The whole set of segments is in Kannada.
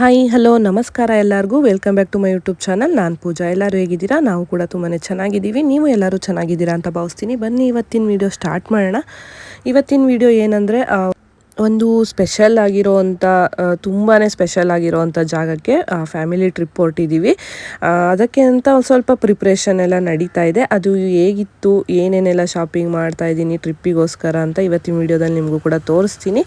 ಹಾಯ್ ಹಲೋ ನಮಸ್ಕಾರ ಎಲ್ಲರಿಗೂ. Welcome back to my YouTube channel ನಾನು ಪೂಜಾ. ಎಲ್ಲರೂ ಹೇಗಿದ್ದೀರಾ? ನಾವು ಕೂಡ ತುಂಬಾ ಚೆನ್ನಾಗಿದ್ದೀವಿ. ನೀವು ಎಲ್ಲರೂ ಚೆನ್ನಾಗಿದ್ದೀರಾ ಅಂತ ಭಾವಿಸ್ತೀನಿ. ಬನ್ನಿ, ಇವತ್ತಿನ ವಿಡಿಯೋ ಸ್ಟಾರ್ಟ್ ಮಾಡೋಣ. ಇವತ್ತಿನ ವಿಡಿಯೋ ಏನಂದರೆ ಒಂದು ಸ್ಪೆಷಲ್ ಆಗಿರೋವಂಥ ತುಂಬಾ ಸ್ಪೆಷಲ್ ಆಗಿರೋವಂಥ ಜಾಗಕ್ಕೆ ಫ್ಯಾಮಿಲಿ ಟ್ರಿಪ್ ಹೊರಟಿದ್ದೀವಿ. ಅದಕ್ಕೆ ಅಂತ ಸ್ವಲ್ಪ ಪ್ರಿಪ್ರೇಷನ್ ಎಲ್ಲ ನಡೀತಾ ಇದೆ. ಅದು ಹೇಗಿತ್ತು? ಏನೇನೆಲ್ಲ ಶಾಪಿಂಗ್ ಮಾಡ್ತಾ ಇದ್ದೀನಿ ಟ್ರಿಪ್ಪಿಗೋಸ್ಕರ ಅಂತ ಇವತ್ತಿನ ವಿಡಿಯೋದಲ್ಲಿ ನಿಮಗೂ ಕೂಡ ತೋರಿಸ್ತೀನಿ.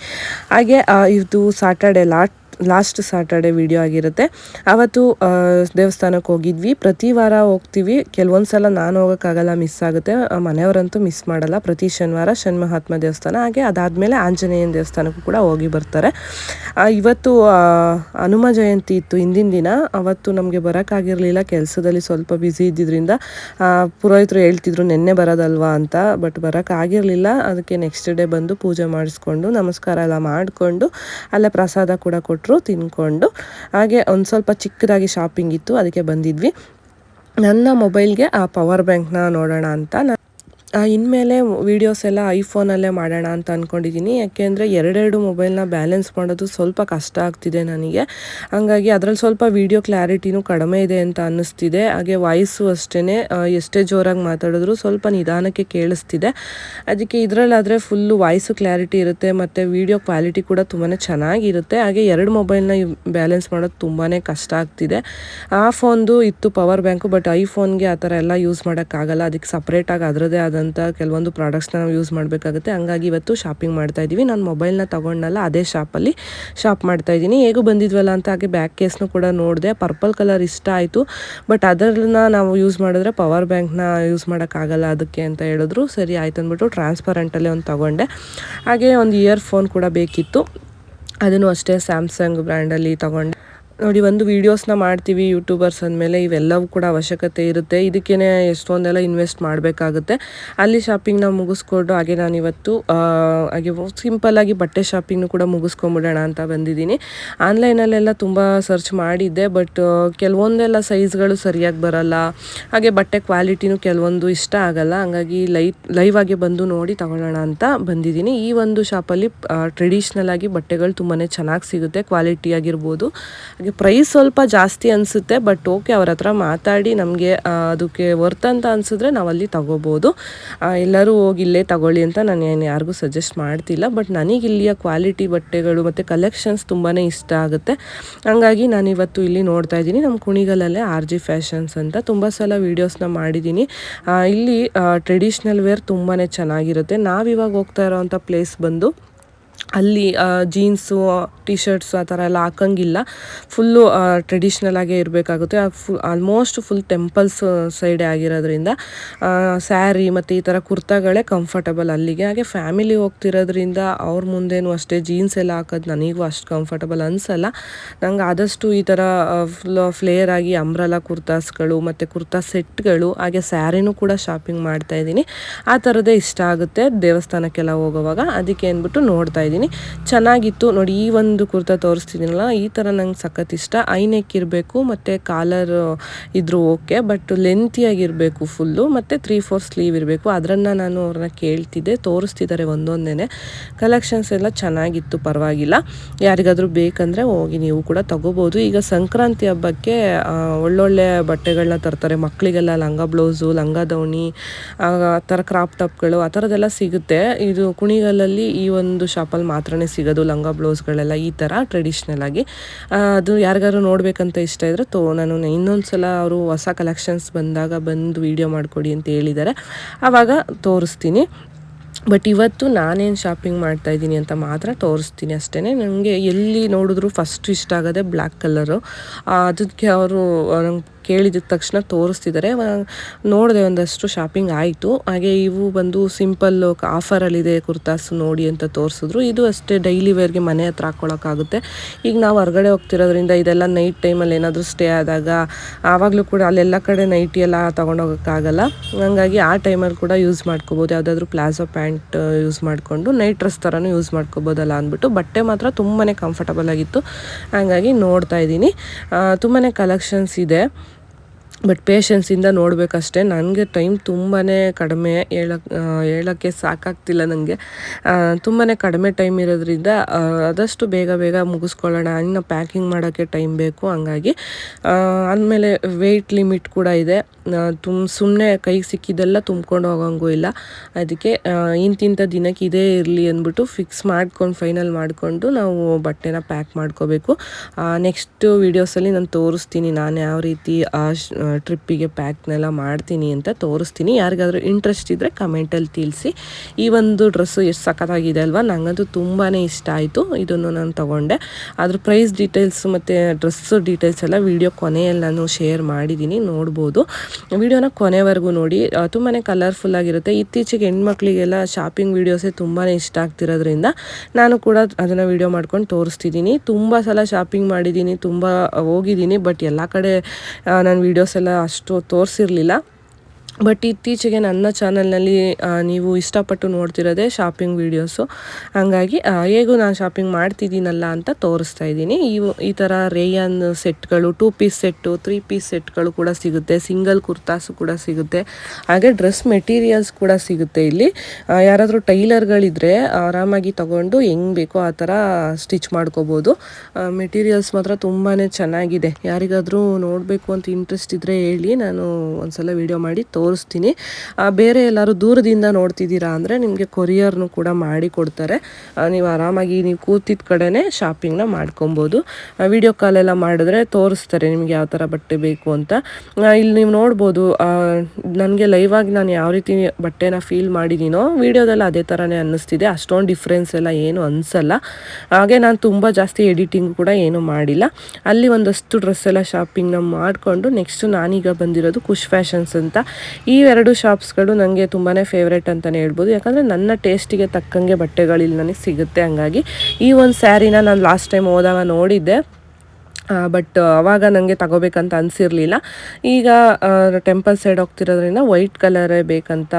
ಹಾಗೆ ಇದು Saturday lot last Saturday video ಆಗಿರುತ್ತೆ. ಅವತ್ತು ದೇವಸ್ಥಾನಕ್ಕೆ ಹೋಗಿದ್ವಿ. ಪ್ರತಿ ವಾರ ಹೋಗ್ತೀವಿ. ಕೆಲವೊಂದು ಸಲ ನಾನು ಹೋಗೋಕ್ಕಾಗಲ್ಲ ಮಿಸ್ ಆಗುತ್ತೆ. ಮನೆಯವರಂತೂ ಮಿಸ್ ಮಾಡಲ್ಲ. ಪ್ರತಿ ಶನಿವಾರ ಶನ್ಮಹಾತ್ಮ ದೇವಸ್ಥಾನ. ಹಾಗೆ ಅದಾದಮೇಲೆ ಆಂಜನೇಯನ ದೇವಸ್ಥಾನಕ್ಕೂ ಕೂಡ ಹೋಗಿ ಬರ್ತಾರೆ. ಇವತ್ತು ಹನುಮ ಜಯಂತಿ ಇತ್ತು ಹಿಂದಿನ ದಿನ. ಅವತ್ತು ನಮಗೆ ಬರೋಕ್ಕಾಗಿರಲಿಲ್ಲ. ಕೆಲಸದಲ್ಲಿ ಸ್ವಲ್ಪ ಬ್ಯುಸಿ ಇದ್ದಿದ್ದರಿಂದ ಪುರೋಹಿತರು ಹೇಳ್ತಿದ್ರು, ನಿನ್ನೆ ಬರೋದಲ್ವಾ? ಅಂತ. ಬಟ್ ಬರೋಕ್ಕಾಗಿರಲಿಲ್ಲ. ಅದಕ್ಕೆ ನೆಕ್ಸ್ಟ್ ಡೇ ಬಂದು ಪೂಜೆ ಮಾಡಿಸ್ಕೊಂಡು, ನಮಸ್ಕಾರ ಎಲ್ಲ ಮಾಡಿಕೊಂಡು, ಅಲ್ಲೇ ಪ್ರಸಾದ ಕೂಡ ಕೊಟ್ಟರು ತಿನ್ಕೊಂಡು. ಹಾಗೆ ಒಂದು ಸ್ವಲ್ಪ ಚಿಕ್ಕದಾಗಿ ಶಾಪಿಂಗ್ ಇತ್ತು, ಅದಕ್ಕೆ ಬಂದಿದ್ವಿ. ನನ್ನ ಮೊಬೈಲ್ಗೆ ಆ ಪವರ್ ಬ್ಯಾಂಕ್ನ ನೋಡೋಣ ಅಂತ ನಾನು ಇನ್ಮೇಲೆ ವೀಡಿಯೋಸ್ ಎಲ್ಲ ಐಫೋನಲ್ಲೇ ಮಾಡೋಣ ಅಂತ ಅಂದ್ಕೊಂಡಿದ್ದೀನಿ ಯಾಕೆಂದರೆ ಎರಡೆರಡು ಮೊಬೈಲ್ನ ಬ್ಯಾಲೆನ್ಸ್ ಮಾಡೋದು ಸ್ವಲ್ಪ ಕಷ್ಟ ಆಗ್ತಿದೆ ನನಗೆ. ಹಾಗಾಗಿ ಅದರಲ್ಲಿ ಸ್ವಲ್ಪ ವೀಡಿಯೋ ಕ್ಲಾರಿಟಿನೂ ಕಡಿಮೆ ಇದೆ ಅಂತ ಅನ್ನಿಸ್ತಿದೆ. ಹಾಗೆ ವಾಯ್ಸು ಅಷ್ಟೇ ಎಷ್ಟೇ ಜೋರಾಗಿ ಮಾತಾಡಿದ್ರು ಸ್ವಲ್ಪ ನಿಧಾನಕ್ಕೆ ಕೇಳಿಸ್ತಿದೆ. ಅದಕ್ಕೆ ಇದರಲ್ಲಾದರೆ ಫುಲ್ಲು ವಾಯ್ಸು ಕ್ಲಾರಿಟಿ ಇರುತ್ತೆ, ಮತ್ತು ವೀಡಿಯೋ ಕ್ವಾಲಿಟಿ ಕೂಡ ತುಂಬಾ ಚೆನ್ನಾಗಿರುತ್ತೆ. ಹಾಗೆ ಎರಡು ಮೊಬೈಲ್ನ ಬ್ಯಾಲೆನ್ಸ್ ಮಾಡೋದು ತುಂಬಾ ಕಷ್ಟ ಆಗ್ತಿದೆ. ಆ ಫೋನ್ದು ಇತ್ತು ಪವರ್ ಬ್ಯಾಂಕು ಬಟ್ ಐಫೋನ್ಗೆ ಆ ಥರ ಎಲ್ಲ ಯೂಸ್ ಮಾಡೋಕ್ಕಾಗಲ್ಲ. ಅದಕ್ಕೆ ಸಪ್ರೇಟಾಗಿ ಅದರದೇ ಆದಂಥ ಕೆಲವೊಂದು ಪ್ರಾಡಕ್ಟ್ಸ್ನ ನಾವು ಯೂಸ್ ಮಾಡಬೇಕಾಗುತ್ತೆ. ಹಂಗಾಗಿ ಇವತ್ತು ಶಾಪಿಂಗ್ ಮಾಡ್ತಾ ಇದ್ದೀವಿ. ನಾನು ಮೊಬೈಲ್ನ ತೊಗೊಂಡಲ್ಲ, ಅದೇ ಶಾಪಲ್ಲಿ ಶಾಪ್ ಮಾಡ್ತಾ ಇದ್ದೀನಿ. ಹೇಗೂ ಬಂದಿದ್ವಲ್ಲ ಅಂತ ಹಾಗೆ ಬ್ಯಾಕ್ ಕೇಸ್ನು ಕೂಡ ನೋಡಿದೆ. ಪರ್ಪಲ್ ಕಲರ್ ಇಷ್ಟ ಆಯಿತು. ಬಟ್ ಅದರಲ್ಲಿ ನಾವು ಯೂಸ್ ಮಾಡಿದ್ರೆ ಪವರ್ ಬ್ಯಾಂಕ್ನ ಯೂಸ್ ಮಾಡೋಕ್ಕಾಗಲ್ಲ ಅದಕ್ಕೆ ಅಂತ ಹೇಳಿದ್ರು. ಸರಿ, ಆಯ್ತು ಅಂದ್ಬಿಟ್ಟು ಟ್ರಾನ್ಸ್ಪರೆಂಟಲ್ಲೇ ಒಂದು ತೊಗೊಂಡೆ. ಹಾಗೆ ಒಂದು ಇಯರ್ ಫೋನ್ ಕೂಡ ಬೇಕಿತ್ತು. ಅದನ್ನು ಅಷ್ಟೇ ಸ್ಯಾಮ್ಸಂಗ್ ಬ್ರ್ಯಾಂಡಲ್ಲಿ ತೊಗೊಂಡೆ. ನೋಡಿ ಒಂದು ವೀಡಿಯೋಸ್ನ ಮಾಡ್ತೀವಿ ಯೂಟ್ಯೂಬರ್ಸ್ ಅಂದಮೇಲೆ ಇವೆಲ್ಲವೂ ಕೂಡ ಅವಶ್ಯಕತೆ ಇರುತ್ತೆ. ಇದಕ್ಕೇನೆ ಎಷ್ಟೊಂದೆಲ್ಲ ಇನ್ವೆಸ್ಟ್ ಮಾಡಬೇಕಾಗುತ್ತೆ. ಅಲ್ಲಿ ಶಾಪಿಂಗ್ನ ಮುಗಿಸ್ಕೊಂಡು ಹಾಗೆ ನಾನು ಆ, ಹಾಗೆ ಸಿಂಪಲ್ಲಾಗಿ ಬಟ್ಟೆ ಶಾಪಿಂಗ್ನು ಕೂಡ ಮುಗಿಸ್ಕೊಂಬಿಡೋಣ ಅಂತ ಬಂದಿದ್ದೀನಿ. ಆನ್ಲೈನಲ್ಲೆಲ್ಲ ತುಂಬ ಸರ್ಚ್ ಮಾಡಿದ್ದೆ ಬಟ್ ಕೆಲವೊಂದೆಲ್ಲ ಸೈಜ್ಗಳು ಸರಿಯಾಗಿ ಬರಲ್ಲ. ಹಾಗೆ ಬಟ್ಟೆ ಕ್ವಾಲಿಟಿನೂ ಕೆಲವೊಂದು ಇಷ್ಟ ಆಗಲ್ಲ. ಹಾಗಾಗಿ ಲೈ ಲೈವ್ ಆಗಿ ಬಂದು ನೋಡಿ ತಗೊಳ್ಳೋಣ ಅಂತ ಬಂದಿದ್ದೀನಿ. ಈ ಒಂದು ಶಾಪಲ್ಲಿ ಟ್ರೆಡಿಷ್ನಲ್ ಆಗಿ ಬಟ್ಟೆಗಳು ತುಂಬಾ ಚೆನ್ನಾಗಿ ಸಿಗುತ್ತೆ ಕ್ವಾಲಿಟಿ ಆಗಿರ್ಬೋದು. ಹಾಗೆ ಪ್ರೈಸ್ ಸ್ವಲ್ಪ ಜಾಸ್ತಿ ಅನಿಸುತ್ತೆ ಬಟ್ ಓಕೆ ಅವ್ರ ಹತ್ರ ಮಾತಾಡಿ ನಮಗೆ ಅದಕ್ಕೆ ವರ್ತ್ ಅಂತ ಅನಿಸಿದ್ರೆ ನಾವು ಅಲ್ಲಿ ತಗೋಬೋದು ಎಲ್ಲರೂ ಹೋಗಿ ಇಲ್ಲೇ ತಗೊಳ್ಳಿ ಅಂತ ನಾನು ಏನು ಯಾರಿಗೂ ಸಜೆಸ್ಟ್ ಮಾಡ್ತಿಲ್ಲ ಬಟ್ ನನಗೆ ಇಲ್ಲಿಯ ಕ್ವಾಲಿಟಿ ಬಟ್ಟೆಗಳು ಮತ್ತು ಕಲೆಕ್ಷನ್ಸ್ ತುಂಬಾ ಇಷ್ಟ ಆಗುತ್ತೆ. ಹಂಗಾಗಿ ನಾನು ಇವತ್ತು ಇಲ್ಲಿ ನೋಡ್ತಾ ಇದ್ದೀನಿ ನಮ್ಮ ಕುಣಿಗಲಲ್ಲೇ ಆರ್ ಜಿ ಫ್ಯಾಷನ್ಸ್ ಅಂತ. ತುಂಬ ಸಲ ವೀಡಿಯೋಸ್ನ ಮಾಡಿದ್ದೀನಿ. ಇಲ್ಲಿ ಟ್ರೆಡಿಷ್ನಲ್ ವೇರ್ ತುಂಬಾ ಚೆನ್ನಾಗಿರುತ್ತೆ. ನಾವಿವಾಗ ಹೋಗ್ತಾ ಇರೋವಂಥ ಪ್ಲೇಸ್ ಬಂದು ಅಲ್ಲಿ ಜೀನ್ಸು ಟಿ ಶರ್ಟ್ಸು ಆ ಥರ ಎಲ್ಲ ಹಾಕಂಗಿಲ್ಲ. ಫುಲ್ಲು ಟ್ರೆಡಿಷ್ನಲ್ ಆಗೇ ಇರಬೇಕಾಗುತ್ತೆ. ಫುಲ್ ಆಲ್ಮೋಸ್ಟ್ ಫುಲ್ ಟೆಂಪಲ್ಸ್ ಸೈಡೇ ಆಗಿರೋದ್ರಿಂದ ಸ್ಯಾರಿ ಮತ್ತು ಈ ಥರ ಕುರ್ತಾಗಳೇ ಕಂಫರ್ಟಬಲ್ ಅಲ್ಲಿಗೆ. ಹಾಗೆ ಫ್ಯಾಮಿಲಿ ಹೋಗ್ತಿರೋದ್ರಿಂದ ಅವ್ರ ಮುಂದೆನೂ ಅಷ್ಟೇ ಜೀನ್ಸ್ ಎಲ್ಲ ಹಾಕೋದು ನನಗೂ ಅಷ್ಟು ಕಂಫರ್ಟಬಲ್ ಅನಿಸಲ್ಲ. ನಂಗೆ ಆದಷ್ಟು ಈ ಥರ ಫುಲ್ ಫ್ಲೇಯರ್ ಆಗಿ ಅಂಬ್ರಲಾ ಕುರ್ತಾಸ್ಗಳು ಮತ್ತು ಕುರ್ತಾ ಸೆಟ್ಗಳು ಹಾಗೆ ಸ್ಯಾರಿನೂ ಕೂಡ ಶಾಪಿಂಗ್ ಮಾಡ್ತಾ ಇದ್ದೀನಿ. ಆ ಥರದ್ದೇ ಇಷ್ಟ ಆಗುತ್ತೆ ದೇವಸ್ಥಾನಕ್ಕೆಲ್ಲ ಹೋಗೋವಾಗ. ಅದಕ್ಕೆ ಅಂದ್ಬಿಟ್ಟು ನೋಡ್ತಾ ಇದ್ದೀನಿ. ಚೆನ್ನಾಗಿತ್ತು ನೋಡಿ, ಈ ಒಂದು ಕುರ್ತಾ ತೋರಿಸ್ತಿದ್ದೀನಲ್ಲ, ಈ ಥರ ನಂಗೆ ಸಖತ್ ಇಷ್ಟ. ಐನೆಕ್ ಇರಬೇಕು, ಮತ್ತು ಕಾಲರ್, ಇದ್ರು ಓಕೆ, ಬಟ್ ಲೆಂತಿಯಾಗಿರಬೇಕು ಫುಲ್ಲು, ಮತ್ತು ತ್ರೀ ಫೋರ್ ಸ್ಲೀವ್ ಇರಬೇಕು. ಅದರನ್ನು ನಾನು ಅವ್ರನ್ನ ಕೇಳ್ತಿದ್ದೆ, ತೋರಿಸ್ತಿದ್ದಾರೆ ಒಂದೊಂದೇ ಕಲೆಕ್ಷನ್ಸ್ ಎಲ್ಲ ಚೆನ್ನಾಗಿತ್ತು, ಪರವಾಗಿಲ್ಲ. ಯಾರಿಗಾದರೂ ಬೇಕಂದರೆ ಹೋಗಿ ನೀವು ಕೂಡ ತಗೋಬೋದು. ಈಗ ಸಂಕ್ರಾಂತಿ ಹಬ್ಬಕ್ಕೆ ಒಳ್ಳೊಳ್ಳೆ ಬಟ್ಟೆಗಳನ್ನ ತರ್ತಾರೆ. ಮಕ್ಕಳಿಗೆಲ್ಲ ಲಂಗ ಬ್ಲೌಸು, ಲಂಗ ದವಣಿ ಆ ಥರ ಕ್ರಾಪ್ ಟಾಪ್ಗಳು ಆ ಥರದ್ದೆಲ್ಲ ಸಿಗುತ್ತೆ. ಇದು ಕುಣಿಗಲಲ್ಲಿ ಈ ಒಂದು ಶಾಪಲ್ಲಿ ಮಾತ್ರನೇ ಸಿಗೋದು, ಲಂಗ ಬ್ಲೌಸ್ಗಳೆಲ್ಲ ಈ ಥರ ಟ್ರೆಡಿಷ್ನಲ್ ಆಗಿ. ಅದು ಯಾರಿಗಾರು ನೋಡಬೇಕಂತ ಇಷ್ಟ ಇದ್ದರೆ ತೋ, ನಾನು ಇನ್ನೊಂದು ಸಲ ಅವರು ಹೊಸ ಕಲೆಕ್ಷನ್ಸ್ ಬಂದಾಗ ಬಂದು ವೀಡಿಯೋ ಮಾಡಿಕೊಡಿ ಅಂತ ಹೇಳಿದ್ದಾರೆ. ಆವಾಗ ತೋರಿಸ್ತೀನಿ. ಬಟ್ ಇವತ್ತು ನಾನೇನು ಶಾಪಿಂಗ್ ಮಾಡ್ತಾ ಇದ್ದೀನಿ ಅಂತ ಮಾತ್ರ ತೋರಿಸ್ತೀನಿ ಅಷ್ಟೇ ನನಗೆ ಎಲ್ಲಿ ನೋಡಿದ್ರು ಫಸ್ಟ್ ಇಷ್ಟ ಆಗೋದೇ ಬ್ಲ್ಯಾಕ್ ಕಲರು ಅದಕ್ಕೆ ಅವರು ನಂಗೆ ಕೇಳಿದ ತಕ್ಷಣ ತೋರಿಸ್ತಿದ್ದಾರೆ ನೋಡಿದೆ ಒಂದಷ್ಟು ಶಾಪಿಂಗ್ ಆಯಿತು. ಹಾಗೆ ಇವು ಬಂದು ಸಿಂಪಲ್ ಆಫರಲ್ಲಿದೆ ಕುರ್ತಾಸ್ ನೋಡಿ ಅಂತ ತೋರಿಸಿದ್ರು. ಇದು ಅಷ್ಟೇ ಡೈಲಿ ವೇರ್ಗೆ ಮನೆ ಹತ್ರ ಹಾಕ್ಕೊಳಕ್ಕಾಗುತ್ತೆ ಈಗ ನಾವು ಹೊರಗಡೆ ಹೋಗ್ತಿರೋದ್ರಿಂದ ಇದೆಲ್ಲ ನೈಟ್ ಟೈಮಲ್ಲಿ ಏನಾದರೂ ಸ್ಟೇ ಆದಾಗ ಆವಾಗಲೂ ಕೂಡ ಅಲ್ಲೆಲ್ಲ ಕಡೆ ನೈಟಿ ಎಲ್ಲ ತೊಗೊಂಡೋಗೋಕ್ಕಾಗಲ್ಲ. ಹಂಗಾಗಿ ಆ ಟೈಮಲ್ಲಿ ಕೂಡ ಯೂಸ್ ಮಾಡ್ಕೋಬೋದು. ಯಾವುದಾದ್ರೂ ಪ್ಲಾಜೋ ಪ್ಯಾಂಟ್ ಯೂಸ್ ಮಾಡಿಕೊಂಡು ನೈಟ್ ಡ್ರೆಸ್ ಥರನೂ ಯೂಸ್ ಮಾಡ್ಕೋಬೋದಲ್ಲ ಅಂದ್ಬಿಟ್ಟು. ಬಟ್ಟೆ ಮಾತ್ರ ತುಂಬಾ ಕಂಫರ್ಟಬಲ್ ಆಗಿತ್ತು. ಹಾಗಾಗಿ ನೋಡ್ತಾ ಇದ್ದೀನಿ. ತುಂಬಾ ಕಲೆಕ್ಷನ್ಸ್ ಇದೆ. ಬಟ್ ಪೇಷನ್ಸಿಂದ ನೋಡಬೇಕಷ್ಟೇ. ನನಗೆ ಟೈಮ್ ತುಂಬಾ ಕಡಿಮೆ ಹೇಳಕ್ ಹೇಳೋಕ್ಕೆ ಸಾಕಾಗ್ತಿಲ್ಲ ನನಗೆ ತುಂಬಾ ಕಡಿಮೆ ಟೈಮ್ ಇರೋದ್ರಿಂದ ಆದಷ್ಟು ಬೇಗ ಬೇಗ ಮುಗಿಸ್ಕೊಳ್ಳೋಣ. ಇನ್ನು ಪ್ಯಾಕಿಂಗ್ ಮಾಡೋಕ್ಕೆ ಟೈಮ್ ಬೇಕು ಹಂಗಾಗಿ. ಆದಮೇಲೆ ವೆಯ್ಟ್ ಲಿಮಿಟ್ ಕೂಡ ಇದೆ. ತುಂಬ ಸುಮ್ಮನೆ ಕೈಗೆ ಸಿಕ್ಕಿದ್ದೆಲ್ಲ ತುಂಬ್ಕೊಂಡು ಹೋಗೋಂಗೂ ಇಲ್ಲ. ಅದಕ್ಕೆ ಇಂತಿಂಥ ದಿನಕ್ಕೆ ಇದೇ ಇರಲಿ ಅಂದ್ಬಿಟ್ಟು ಫಿಕ್ಸ್ ಮಾಡ್ಕೊಂಡು ಫೈನಲ್ ಮಾಡಿಕೊಂಡು ನಾವು ಬಟ್ಟೆನ ಪ್ಯಾಕ್ ಮಾಡ್ಕೋಬೇಕು. ನೆಕ್ಸ್ಟ್ ವೀಡಿಯೋಸಲ್ಲಿ ನಾನು ತೋರಿಸ್ತೀನಿ. ನಾನು ಯಾವ ರೀತಿ ಟ್ರಿಪ್ಪಿಗೆ ಪ್ಯಾಕ್ನೆಲ್ಲ ಮಾಡ್ತೀನಿ ಅಂತ ತೋರಿಸ್ತೀನಿ. ಯಾರಿಗಾದರೂ ಇಂಟ್ರೆಸ್ಟ್ ಇದ್ದರೆ ಕಮೆಂಟಲ್ಲಿ ತಿಳಿಸಿ. ಈ ಒಂದು ಡ್ರೆಸ್ಸು ಎಷ್ಟು ಸಖತ್ತಾಗಿದೆ ಅಲ್ವಾ? ನನಗಂತೂ ತುಂಬಾ ಇಷ್ಟ ಆಯಿತು. ಇದನ್ನು ನಾನು ತೊಗೊಂಡೆ. ಅದ್ರ ಪ್ರೈಸ್ ಡೀಟೇಲ್ಸ್ ಮತ್ತು ಡ್ರೆಸ್ಸು ಡೀಟೇಲ್ಸ್ ಎಲ್ಲ ವಿಡಿಯೋ ಕೊನೆಯಲ್ಲಿ ನಾನು ಶೇರ್ ಮಾಡಿದ್ದೀನಿ. ನೋಡ್ಬೋದು. ವಿಡಿಯೋನ ಕೊನೆವರೆಗೂ ನೋಡಿ. ತುಂಬಾ ಕಲರ್ಫುಲ್ ಆಗಿರುತ್ತೆ. ಇತ್ತೀಚೆಗೆ ಹೆಣ್ಮಕ್ಳಿಗೆಲ್ಲ ಶಾಪಿಂಗ್ ವೀಡಿಯೋಸೇ ತುಂಬಾ ಇಷ್ಟ ಆಗ್ತಿರೋದ್ರಿಂದ ನಾನು ಕೂಡ ಅದನ್ನು ವಿಡಿಯೋ ಮಾಡ್ಕೊಂಡು ತೋರಿಸ್ತಿದ್ದೀನಿ. ತುಂಬ ಸಲ ಶಾಪಿಂಗ್ ಮಾಡಿದ್ದೀನಿ, ತುಂಬ ಹೋಗಿದ್ದೀನಿ ಬಟ್ ಎಲ್ಲ ಕಡೆ ನಾನು ವೀಡಿಯೋಸ್ ಎಲ್ಲ ಅಷ್ಟು ತೋರಿಸಿರಲಿಲ್ಲ. ಬಟ್ ಇತ್ತೀಚೆಗೆ ನನ್ನ ಚಾನಲ್ನಲ್ಲಿ ನೀವು ಇಷ್ಟಪಟ್ಟು ನೋಡ್ತಿರೋದೇ ಶಾಪಿಂಗ್ ವೀಡಿಯೋಸು ಹಾಗಾಗಿ ಹೇಗೂ ನಾನು ಶಾಪಿಂಗ್ ಮಾಡ್ತಿದ್ದೀನಲ್ಲ ಅಂತ ತೋರಿಸ್ತಾ ಇದ್ದೀನಿ. ಇವು ಈ ಥರ rayon ಸೆಟ್ಗಳು two piece set three piece ಸೆಟ್ಗಳು ಕೂಡ ಸಿಗುತ್ತೆ. ಸಿಂಗಲ್ ಕುರ್ತಾಸು ಕೂಡ ಸಿಗುತ್ತೆ. ಹಾಗೆ ಡ್ರೆಸ್ ಮೆಟೀರಿಯಲ್ಸ್ ಕೂಡ ಸಿಗುತ್ತೆ ಇಲ್ಲಿ. ಯಾರಾದರೂ ಟೈಲರ್ಗಳಿದ್ರೆ ಆರಾಮಾಗಿ ತಗೊಂಡು ಹೆಂಗೆ ಬೇಕೋ ಆ ಥರ ಸ್ಟಿಚ್ ಮಾಡ್ಕೋಬೋದು. ಮೆಟೀರಿಯಲ್ಸ್ ಮಾತ್ರ ತುಂಬಾ ಚೆನ್ನಾಗಿದೆ. ಯಾರಿಗಾದರೂ ನೋಡಬೇಕು ಅಂತ ಇಂಟ್ರೆಸ್ಟ್ ಇದ್ದರೆ ಹೇಳಿ, ನಾನು ಒಂದ್ಸಲ ವಿಡಿಯೋ ಮಾಡಿ ತೋರಿಸ್ತೀನಿ. ಬೇರೆ ಎಲ್ಲರೂ ದೂರದಿಂದ ನೋಡ್ತಿದ್ದೀರಾ ಅಂದರೆ ನಿಮಗೆ ಕೊರಿಯರ್ನು ಕೂಡ ಮಾಡಿ ಕೊಡ್ತಾರೆ. ನೀವು ಆರಾಮಾಗಿ ನೀವು ಕೂತಿದ್ದ ಕಡೆನೇ ಶಾಪಿಂಗ್ನ ಮಾಡ್ಕೊಬೋದು. ವಿಡಿಯೋ ಕಾಲೆಲ್ಲ ಮಾಡಿದ್ರೆ ತೋರಿಸ್ತಾರೆ ನಿಮ್ಗೆ ಯಾವ ಥರ ಬಟ್ಟೆ ಬೇಕು ಅಂತ. ಇಲ್ಲಿ ನೀವು ನೋಡ್ಬೋದು ನನಗೆ ಲೈವ್ ಆಗಿ ನಾನು ಯಾವ ರೀತಿ ಬಟ್ಟೆನ ಫೀಲ್ ಮಾಡಿದ್ದೀನೋ ವಿಡಿಯೋದಲ್ಲಿ ಅದೇ ಥರನೇ ಅನ್ನಿಸ್ತಿದೆ. ಅಷ್ಟೊಂದು ಡಿಫ್ರೆನ್ಸ್ ಎಲ್ಲ ಏನು ಅನಿಸಲ್ಲ. ಹಾಗೆ ನಾನು ತುಂಬ ಜಾಸ್ತಿ ಎಡಿಟಿಂಗ್ ಕೂಡ ಏನು ಮಾಡಿಲ್ಲ. ಅಲ್ಲಿ ಒಂದಷ್ಟು ಡ್ರೆಸ್ ಎಲ್ಲ ಶಾಪಿಂಗ್ನ ಮಾಡಿಕೊಂಡು ನೆಕ್ಸ್ಟು ನಾನೀಗ ಬಂದಿರೋದು ಖುಷ್ ಫ್ಯಾಷನ್ಸ್ ಅಂತ. ಈ ಎರಡು ಶಾಪ್ಸ್ಗಳು ನನಗೆ ತುಂಬಾ ಫೇವ್ರೇಟ್ ಅಂತಲೇ ಹೇಳ್ಬೋದು. ಯಾಕಂದರೆ ನನ್ನ ಟೇಸ್ಟಿಗೆ ತಕ್ಕಂಗೆ ಬಟ್ಟೆಗಳಿಲ್ಲಿ ನನಗೆ ಸಿಗುತ್ತೆ ಹಂಗಾಗಿ ಈ ಒಂದು ಸ್ಯಾರಿನ ನಾನು ಲಾಸ್ಟ್ ಟೈಮ್ ಹೋದಾಗ ನೋಡಿದ್ದೆ. ಬಟ್ ಅವಾಗ ನನಗೆ ತಗೋಬೇಕಂತ ಅನಿಸಿರ್ಲಿಲ್ಲ. ಈಗ ಟೆಂಪಲ್ ಸೈಡ್ ಹೋಗ್ತಿರೋದ್ರಿಂದ ವೈಟ್ ಕಲರೇ ಬೇಕಂತ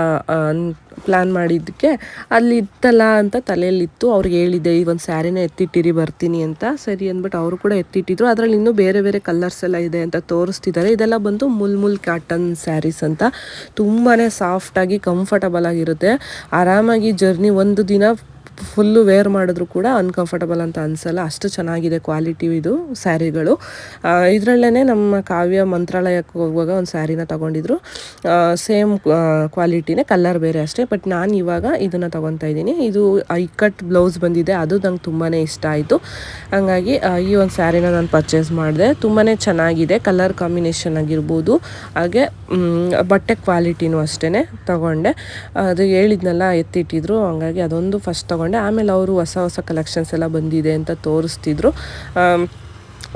ಪ್ಲ್ಯಾನ್ ಮಾಡಿದ್ದಕ್ಕೆ ಅಲ್ಲಿ ಇತ್ತಲ್ಲ ಅಂತ ತಲೆಯಲ್ಲಿತ್ತು. ಅವ್ರಿಗೆ ಹೇಳಿದ್ದೆ ಈ ಒಂದು ಸ್ಯಾರಿನ ಎತ್ತಿಟ್ಟಿರಿ, ಬರ್ತೀನಿ ಅಂತ. ಸರಿ ಅಂದ್ಬಿಟ್ಟು ಅವರು ಕೂಡ ಎತ್ತಿಟ್ಟಿದ್ರು. ಅದರಲ್ಲಿ ಇನ್ನೂ ಬೇರೆ ಬೇರೆ ಕಲರ್ಸ್ ಎಲ್ಲ ಇದೆ ಅಂತ ತೋರಿಸ್ತಿದ್ದಾರೆ. ಇದೆಲ್ಲ ಬಂದು ಮುಲ್ ಮುಲ್ ಕಾಟನ್ ಸ್ಯಾರೀಸ್ ಅಂತ. ತುಂಬಾ ಸಾಫ್ಟಾಗಿ ಕಂಫರ್ಟಬಲ್ ಆಗಿರುತ್ತೆ. ಆರಾಮಾಗಿ ಜರ್ನಿ ಒಂದು ದಿನ ಫುಲ್ಲು ವೇರ್ ಮಾಡಿದ್ರು ಕೂಡ ಅನ್ಕಂಫರ್ಟಬಲ್ ಅಂತ ಅನಿಸಲ್ಲ. ಅಷ್ಟು ಚೆನ್ನಾಗಿದೆ ಕ್ವಾಲಿಟಿ ಇದು, ಸ್ಯಾರಿಗಳು. ಇದರಲ್ಲೇ ನಮ್ಮ ಕಾವ್ಯ ಮಂತ್ರಾಲಯಕ್ಕೆ ಹೋಗುವಾಗ ಒಂದು ಸ್ಯಾರಿನ ತೊಗೊಂಡಿದ್ರು. ಸೇಮ್ ಕ್ವಾಲಿಟಿನೇ ಕಲರ್ ಬೇರೆ ಅಷ್ಟೇ. ಬಟ್ ನಾನು ಇವಾಗ ಇದನ್ನು ತೊಗೊತಾ ಇದ್ದೀನಿ. ಇದು ಐಕಟ್ ಬ್ಲೌಸ್ ಬಂದಿದೆ. ಅದು ನಂಗೆ ತುಂಬಾ ಇಷ್ಟ ಆಯಿತು. ಹಂಗಾಗಿ ಈ ಒಂದು ಸ್ಯಾರಿನ ನಾನು ಪರ್ಚೇಸ್ ಮಾಡಿದೆ. ತುಂಬಾ ಚೆನ್ನಾಗಿದೆ. ಕಲರ್ ಕಾಂಬಿನೇಷನ್ ಆಗಿರ್ಬೋದು. ಹಾಗೆ ಬಟ್ಟೆ ಕ್ವಾಲಿಟಿನೂ ಅಷ್ಟೇ ತಗೊಂಡೆ. ಅದು ಹೇಳಿದ್ನೆಲ್ಲ, ಎತ್ತಿಟ್ಟಿದ್ರು. ಹಂಗಾಗಿ ಅದೊಂದು ಫಸ್ಟ್ ತೊಗೊಂಡೆ ಆಮೇಲೆ ಅವರು ಹೊಸ ಹೊಸ ಕಲೆಕ್ಷನ್ಸ್ ಎಲ್ಲ ಬಂದಿದೆ ಅಂತ ತೋರಿಸ್ತಿದ್ರು.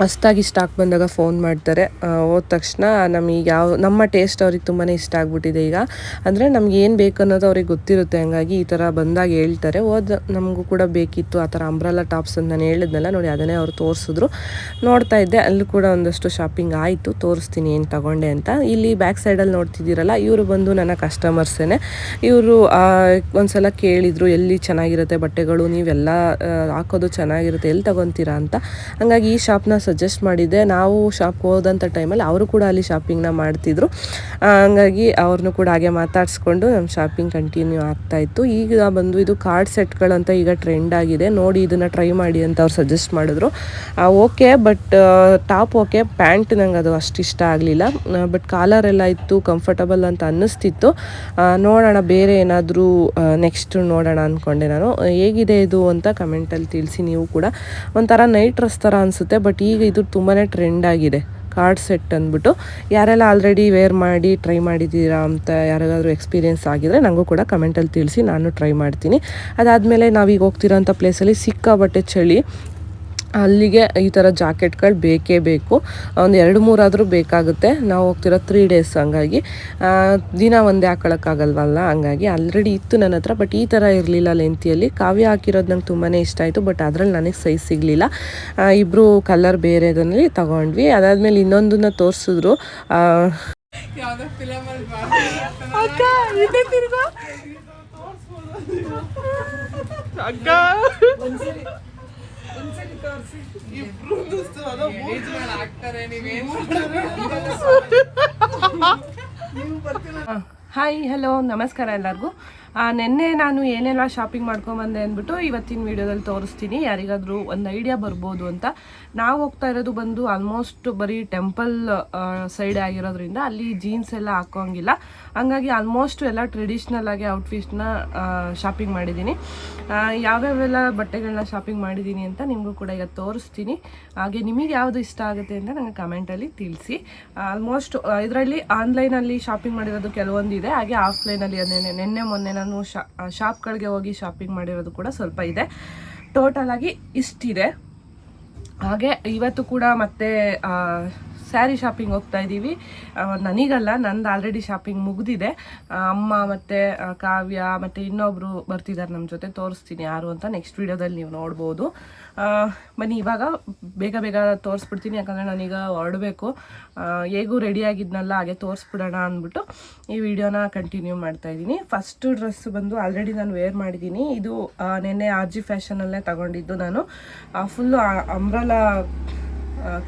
ಹೊಸ್ದಾಗಿ ಸ್ಟಾಕ್ ಬಂದಾಗ ಫೋನ್ ಮಾಡ್ತಾರೆ. ಹೋದ ತಕ್ಷಣ ನಮಗೆ ಯಾವ, ನಮ್ಮ ಟೇಸ್ಟ್ ಅವ್ರಿಗೆ ತುಂಬಾ ಇಷ್ಟ ಆಗ್ಬಿಟ್ಟಿದೆ ಈಗ. ಅಂದರೆ ನಮ್ಗೆ ಏನು ಬೇಕು ಅನ್ನೋದು ಅವ್ರಿಗೆ ಗೊತ್ತಿರುತ್ತೆ. ಹಂಗಾಗಿ ಈ ಥರ ಬಂದಾಗ ಹೇಳ್ತಾರೆ. ಹೋದ, ನಮಗೂ ಕೂಡ ಬೇಕಿತ್ತು ಆ ಥರ ಅಂಬ್ರಲ್ಲ ಟಾಪ್ಸ್ ಅಂತ ನಾನು ಹೇಳಿದ್ನಲ್ಲ, ನೋಡಿ ಅದನ್ನೇ ಅವ್ರು ತೋರಿಸಿದ್ರು. ನೋಡ್ತಾ ಇದ್ದೆ, ಅಲ್ಲಿ ಕೂಡ ಒಂದಷ್ಟು ಶಾಪಿಂಗ್ ಆಯಿತು. ತೋರಿಸ್ತೀನಿ, ಏನು ತಗೊಂಡೆ ಅಂತ. ಇಲ್ಲಿ ಬ್ಯಾಕ್ ಸೈಡಲ್ಲಿ ನೋಡ್ತಿದ್ದೀರಲ್ಲ, ಇವರು ಬಂದು ನನ್ನ ಕಸ್ಟಮರ್ಸೇನೆ ಇವರು ಒಂದ್ಸಲ ಕೇಳಿದರು, ಎಲ್ಲಿ ಚೆನ್ನಾಗಿರುತ್ತೆ ಬಟ್ಟೆಗಳು, ನೀವೆಲ್ಲ ಹಾಕೋದು ಚೆನ್ನಾಗಿರುತ್ತೆ, ಎಲ್ಲಿ ತಗೊತೀರಾ ಅಂತ. ಹಂಗಾಗಿ ಈ ಶಾಪ್ನ ಸಜೆಸ್ಟ್ ಮಾಡಿದ್ದೆ. ನಾವು ಶಾಪ್ಗೆ ಹೋದಂಥ ಟೈಮಲ್ಲಿ ಅವರು ಕೂಡ ಅಲ್ಲಿ ಶಾಪಿಂಗ್ನ ಮಾಡ್ತಿದ್ರು. ಹಂಗಾಗಿ ಅವ್ರನ್ನೂ ಕೂಡ ಹಾಗೆ ಮಾತಾಡಿಸ್ಕೊಂಡು ನಮ್ಮ ಶಾಪಿಂಗ್ ಕಂಟಿನ್ಯೂ ಆಗ್ತಾ ಇತ್ತು. ಈಗ ಬಂದು ಇದು ಕಾರ್ಡ್ ಸೆಟ್ಗಳಂತ ಈಗ ಟ್ರೆಂಡ್ ಆಗಿದೆ. ನೋಡಿ ಇದನ್ನು ಟ್ರೈ ಮಾಡಿ ಅಂತ ಅವ್ರು ಸಜೆಸ್ಟ್ ಮಾಡಿದ್ರು. Okay but top okay pant ನಂಗೆ ಅದು ಅಷ್ಟು ಇಷ್ಟ ಆಗಲಿಲ್ಲ. ಬಟ್ ಕಾಲರ್ ಎಲ್ಲ ಇತ್ತು ಕಂಫರ್ಟಬಲ್ ಅಂತ ಅನ್ನಿಸ್ತಿತ್ತು. ನೋಡೋಣ, ಬೇರೆ ಏನಾದರೂ ನೆಕ್ಸ್ಟ್ ನೋಡೋಣ ಅಂದ್ಕೊಂಡೆ ನಾನು. ಹೇಗಿದೆ ಇದು ಅಂತ ಕಮೆಂಟಲ್ಲಿ ತಿಳಿಸಿ ನೀವು ಕೂಡ. ಒಂಥರ ನೈಟ್ ಡ್ರೆಸ್ ಥರ ಅನಿಸುತ್ತೆ ಬಟ್ ಈಗ ಇದು ತುಂಬಾ ಟ್ರೆಂಡ್ ಆಗಿದೆ. ಕಾರ್ಡ್ ಸೆಟ್ ಅಂದ್ಬಿಟ್ಟು. ಯಾರೆಲ್ಲ ಆಲ್ರೆಡಿ ವೇರ್ ಮಾಡಿ ಟ್ರೈ ಮಾಡಿದ್ದೀರಾ ಅಂತ ಯಾರಿಗಾದರೂ ಎಕ್ಸ್ಪೀರಿಯೆನ್ಸ್ ಆಗಿದ್ರೆ ನನಗೂ ಕೂಡ ಕಮೆಂಟಲ್ಲಿ ತಿಳಿಸಿ, ನಾನು ಟ್ರೈ ಮಾಡ್ತೀನಿ. ಅದಾದಮೇಲೆ ನಾವೀಗ ಹೋಗ್ತಿರೋಂಥ ಪ್ಲೇಸಲ್ಲಿ ಸಿಕ್ಕಾಬಟ್ಟೆ ಚಳಿ. ಅಲ್ಲಿಗೆ ಈ ಥರ ಜಾಕೆಟ್ಗಳು ಬೇಕೇ ಬೇಕು. ಒಂದು ಎರಡು ಮೂರಾದರೂ ಬೇಕಾಗುತ್ತೆ. ನಾವು ಹೋಗ್ತಿರೋ ತ್ರೀ ಡೇಸ್ ಹಂಗಾಗಿ. ದಿನ ಒಂದೇ ಹಾಕೊಳ್ಳೋಕ್ಕಾಗಲ್ವಲ್ಲ ಹಂಗಾಗಿ ಆಲ್ರೆಡಿ ಇತ್ತು ನನ್ನ ಹತ್ರ ಬಟ್ ಈ ಥರ ಇರಲಿಲ್ಲ ಲೆಂತಿಯಲ್ಲಿ. ಕಾವ್ಯ ಹಾಕಿರೋದು ನಂಗೆ ತುಂಬಾ ಇಷ್ಟ ಆಯಿತು ಬಟ್ ಅದರಲ್ಲಿ ನನಗೆ ಸೈಜ್ ಸಿಗಲಿಲ್ಲ. ಇಬ್ಬರು ಕಲರ್ ಬೇರೆದಲ್ಲಿ ತಗೊಂಡ್ವಿ. ಅದಾದಮೇಲೆ ಇನ್ನೊಂದನ್ನ ತೋರಿಸಿದ್ರು. ಅಕ್ಕ ಆಗ್ತಾರೆ ಹಾಯ್ ಹಲೋ ನಮಸ್ಕಾರ ಎಲ್ಲರಿಗೂ. ನಿನ್ನೆ ನಾನು ಏನೆಲ್ಲ ಶಾಪಿಂಗ್ ಮಾಡ್ಕೊಂಬಂದೆ ಅಂದ್ಬಿಟ್ಟು ಇವತ್ತಿನ ವಿಡಿಯೋದಲ್ಲಿ ತೋರಿಸ್ತೀನಿ. ಯಾರಿಗಾದರೂ ಒಂದು ಐಡಿಯಾ ಬರ್ಬೋದು ಅಂತ. ನಾವು ಹೋಗ್ತಾ ಇರೋದು ಬಂದು ಆಲ್ಮೋಸ್ಟ್ ಬರೀ ಟೆಂಪಲ್ ಸೈಡ್ ಆಗಿರೋದ್ರಿಂದ ಅಲ್ಲಿ ಜೀನ್ಸ್ ಎಲ್ಲ ಹಾಕೋಂಗಿಲ್ಲ ಹಂಗಾಗಿ ಆಲ್ಮೋಸ್ಟ್ ಎಲ್ಲ ಟ್ರೆಡಿಷ್ನಲ್ ಆಗಿ ಔಟ್ಫಿಟ್ಸ್ನ ಶಾಪಿಂಗ್ ಮಾಡಿದ್ದೀನಿ. ಯಾವ್ಯಾವೆಲ್ಲ ಬಟ್ಟೆಗಳನ್ನ ಶಾಪಿಂಗ್ ಮಾಡಿದ್ದೀನಿ ಅಂತ ನಿಮಗೂ ಕೂಡ ಈಗ ತೋರಿಸ್ತೀನಿ. ಹಾಗೆ ನಿಮಗೆ ಯಾವುದು ಇಷ್ಟ ಆಗುತ್ತೆ ಅಂತ ನನಗೆ ಕಮೆಂಟಲ್ಲಿ ತಿಳಿಸಿ. ಆಲ್ಮೋಸ್ಟ್ ಇದರಲ್ಲಿ ಆನ್ಲೈನಲ್ಲಿ ಶಾಪಿಂಗ್ ಮಾಡಿರೋದು ಕೆಲವೊಂದಿದೆ. ಹಾಗೆ ಆಫ್ಲೈನಲ್ಲಿ ನೆನ್ನೆ ನಿನ್ನೆ ಮೊನ್ನೆ ನಾನು ಶಾ ಶಾಪ್ಗಳಿಗೆ ಹೋಗಿ ಶಾಪಿಂಗ್ ಮಾಡಿರೋದು ಕೂಡ ಸ್ವಲ್ಪ ಇದೆ. ಟೋಟಲ್ ಆಗಿ ಇಷ್ಟಿದೆ. ಹಾಗೆ ಇವತ್ತು ಕೂಡ ಮತ್ತೆ ಸ್ಯಾರಿ ಶಾಪಿಂಗ್ ಹೋಗ್ತಾ ಇದ್ದೀವಿ ನನಗಲ್ಲ, ನಂದು ಆಲ್ರೆಡಿ ಶಾಪಿಂಗ್ ಮುಗಿದಿದೆ. ಅಮ್ಮ ಮತ್ತು ಕಾವ್ಯ ಮತ್ತು ಇನ್ನೊಬ್ಬರು ಬರ್ತಿದ್ದಾರೆ ನಮ್ಮ ಜೊತೆ, ತೋರಿಸ್ತೀನಿ ಯಾರು ಅಂತ ನೆಕ್ಸ್ಟ್ ವಿಡಿಯೋದಲ್ಲಿ ನೀವು ನೋಡ್ಬೋದು. ಬನ್ನಿ, ಇವಾಗ ಬೇಗ ಬೇಗ ತೋರಿಸ್ಬಿಡ್ತೀನಿ, ಯಾಕಂದರೆ ನಾನೀಗ ಹೊರಡಬೇಕು. ಹೇಗೂ ರೆಡಿ ಆಗಿದ್ನಲ್ಲ, ಹಾಗೆ ತೋರಿಸ್ಬಿಡೋಣ ಅಂದ್ಬಿಟ್ಟು ಈ ವಿಡಿಯೋನ ಕಂಟಿನ್ಯೂ ಮಾಡ್ತಾ ಇದ್ದೀನಿ ಫಸ್ಟ್ ಡ್ರೆಸ್ ಬಂದು ಆಲ್ರೆಡಿ ನಾನು ವೇರ್ ಮಾಡಿದ್ದೀನಿ ಇದು ನೆನ್ನೆ ಆರ್ ಜಿ ಫ್ಯಾಷನಲ್ಲೇ ತಗೊಂಡಿದ್ದು ನಾನು. ಫುಲ್ಲು ಅಂಬ್ರಲಾ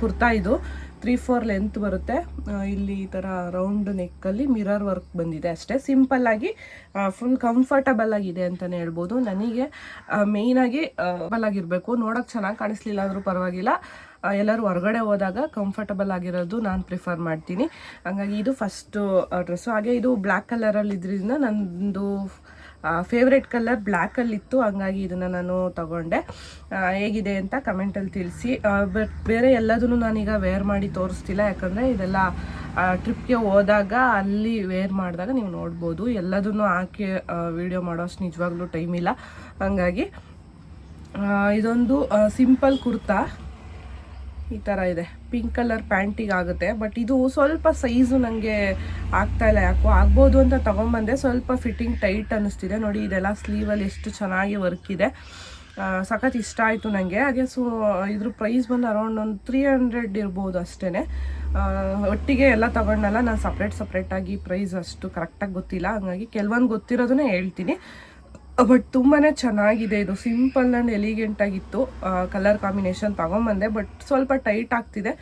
ಕುರ್ತಾ ಇದು. ತ್ರೀ ಫೋರ್ ಲೆಂತ್ ಬರುತ್ತೆ. ಇಲ್ಲಿ ಈ ಥರ ರೌಂಡ್ ನೆಕ್ಕಲ್ಲಿ ಮಿರರ್ ವರ್ಕ್ ಬಂದಿದೆ ಅಷ್ಟೇ. ಸಿಂಪಲ್ ಆಗಿ ಫುಲ್ ಕಂಫರ್ಟಬಲ್ ಆಗಿದೆ ಅಂತಲೇ ಹೇಳ್ಬೋದು. ನನಗೆ ಮೇಯ್ನಾಗಿ ಆಗಿರಬೇಕು. ನೋಡೋಕೆ ಚೆನ್ನಾಗಿ ಕಾಣಿಸ್ಲಿಲ್ಲ ಆದರೂ ಪರವಾಗಿಲ್ಲ. ಎಲ್ಲರೂ ಹೊರಗಡೆ ಹೋದಾಗ ಕಂಫರ್ಟಬಲ್ ಆಗಿರೋದು ನಾನು ಪ್ರಿಫರ್ ಮಾಡ್ತೀನಿ. ಹಂಗಾಗಿ ಇದು ಫಸ್ಟು ಡ್ರೆಸ್ಸು ಹಾಗೆ ಇದು ಬ್ಲ್ಯಾಕ್ ಕಲರಲ್ಲಿ ಇದ್ರಿಂದ ನಂದು ಫೇವ್ರೆಟ್ ಕಲರ್ ಬ್ಲ್ಯಾಕಲ್ಲಿತ್ತು ಹಂಗಾಗಿ ಇದನ್ನು ನಾನು ತಗೊಂಡೆ. ಹೇಗಿದೆ ಅಂತ ಕಮೆಂಟಲ್ಲಿ ತಿಳಿಸಿ. ಬಟ್ ಬೇರೆ ಎಲ್ಲದನ್ನು ನಾನೀಗ ವೇರ್ ಮಾಡಿ ತೋರಿಸ್ತಿಲ್ಲ, ಯಾಕಂದರೆ ಇದೆಲ್ಲ ಟ್ರಿಪ್ಗೆ ಹೋದಾಗ ಅಲ್ಲಿ ವೇರ್ ಮಾಡಿದಾಗ ನೀವು ನೋಡ್ಬೋದು. ಎಲ್ಲದನ್ನು ಹಾಕಿ ವಿಡಿಯೋ ಮಾಡೋಷ್ಟು ನಿಜವಾಗ್ಲೂ ಟೈಮ್ ಇಲ್ಲ. ಹಂಗಾಗಿ ಇದೊಂದು ಸಿಂಪಲ್ ಕುರ್ತಾ. ಈ ಥರ ಇದೆ. ಪಿಂಕ್ ಕಲರ್ ಪ್ಯಾಂಟಿಗೆ ಆಗುತ್ತೆ. ಬಟ್ ಇದು ಸ್ವಲ್ಪ ಸೈಜು ನನಗೆ ಆಗ್ತಾ ಇಲ್ಲ. ಯಾಕೋ ಆಗ್ಬೋದು ಅಂತ ತೊಗೊಂಬಂದೆ. ಸ್ವಲ್ಪ ಫಿಟ್ಟಿಂಗ್ ಟೈಟ್ ಅನ್ನಿಸ್ತಿದೆ ನೋಡಿ, ಇದೆಲ್ಲ ಸ್ಲೀವಲ್ಲಿ ಎಷ್ಟು ಚೆನ್ನಾಗಿ ವರ್ಕ್ ಇದೆ. ಸಖತ್ ಇಷ್ಟ ಆಯಿತು ನನಗೆ ಹಾಗೆ ಸೊ ಇದ್ರ ಪ್ರೈಸ್ ಬಂದು ಅರೌಂಡ್ ಒಂದು ತ್ರೀ ಹಂಡ್ರೆಡ್ ಇರ್ಬೋದು ಅಷ್ಟೇ ಒಟ್ಟಿಗೆ ಎಲ್ಲ ತಗೊಂಡಲ್ಲ. ನಾನು ಸಪ್ರೇಟ್ ಸಪ್ರೇಟಾಗಿ ಪ್ರೈಸ್ ಅಷ್ಟು ಕರೆಕ್ಟಾಗಿ ಗೊತ್ತಿಲ್ಲ. ಹಾಗಾಗಿ ಕೆಲವೊಂದು ಗೊತ್ತಿರೋದನ್ನೇ ಹೇಳ್ತೀನಿ. ಬಟ್ ತುಂಬಾ ಚೆನ್ನಾಗಿದೆ. ಇದು ಸಿಂಪಲ್ ಆ್ಯಂಡ್ ಎಲಿಗೆಂಟ್ ಆಗಿತ್ತು. ಕಲರ್ ಕಾಂಬಿನೇಷನ್ ತಗೊಂಬಂದೆ ಬಟ್ ಸ್ವಲ್ಪ ಟೈಟ್ ಆಗ್ತಿದೆ.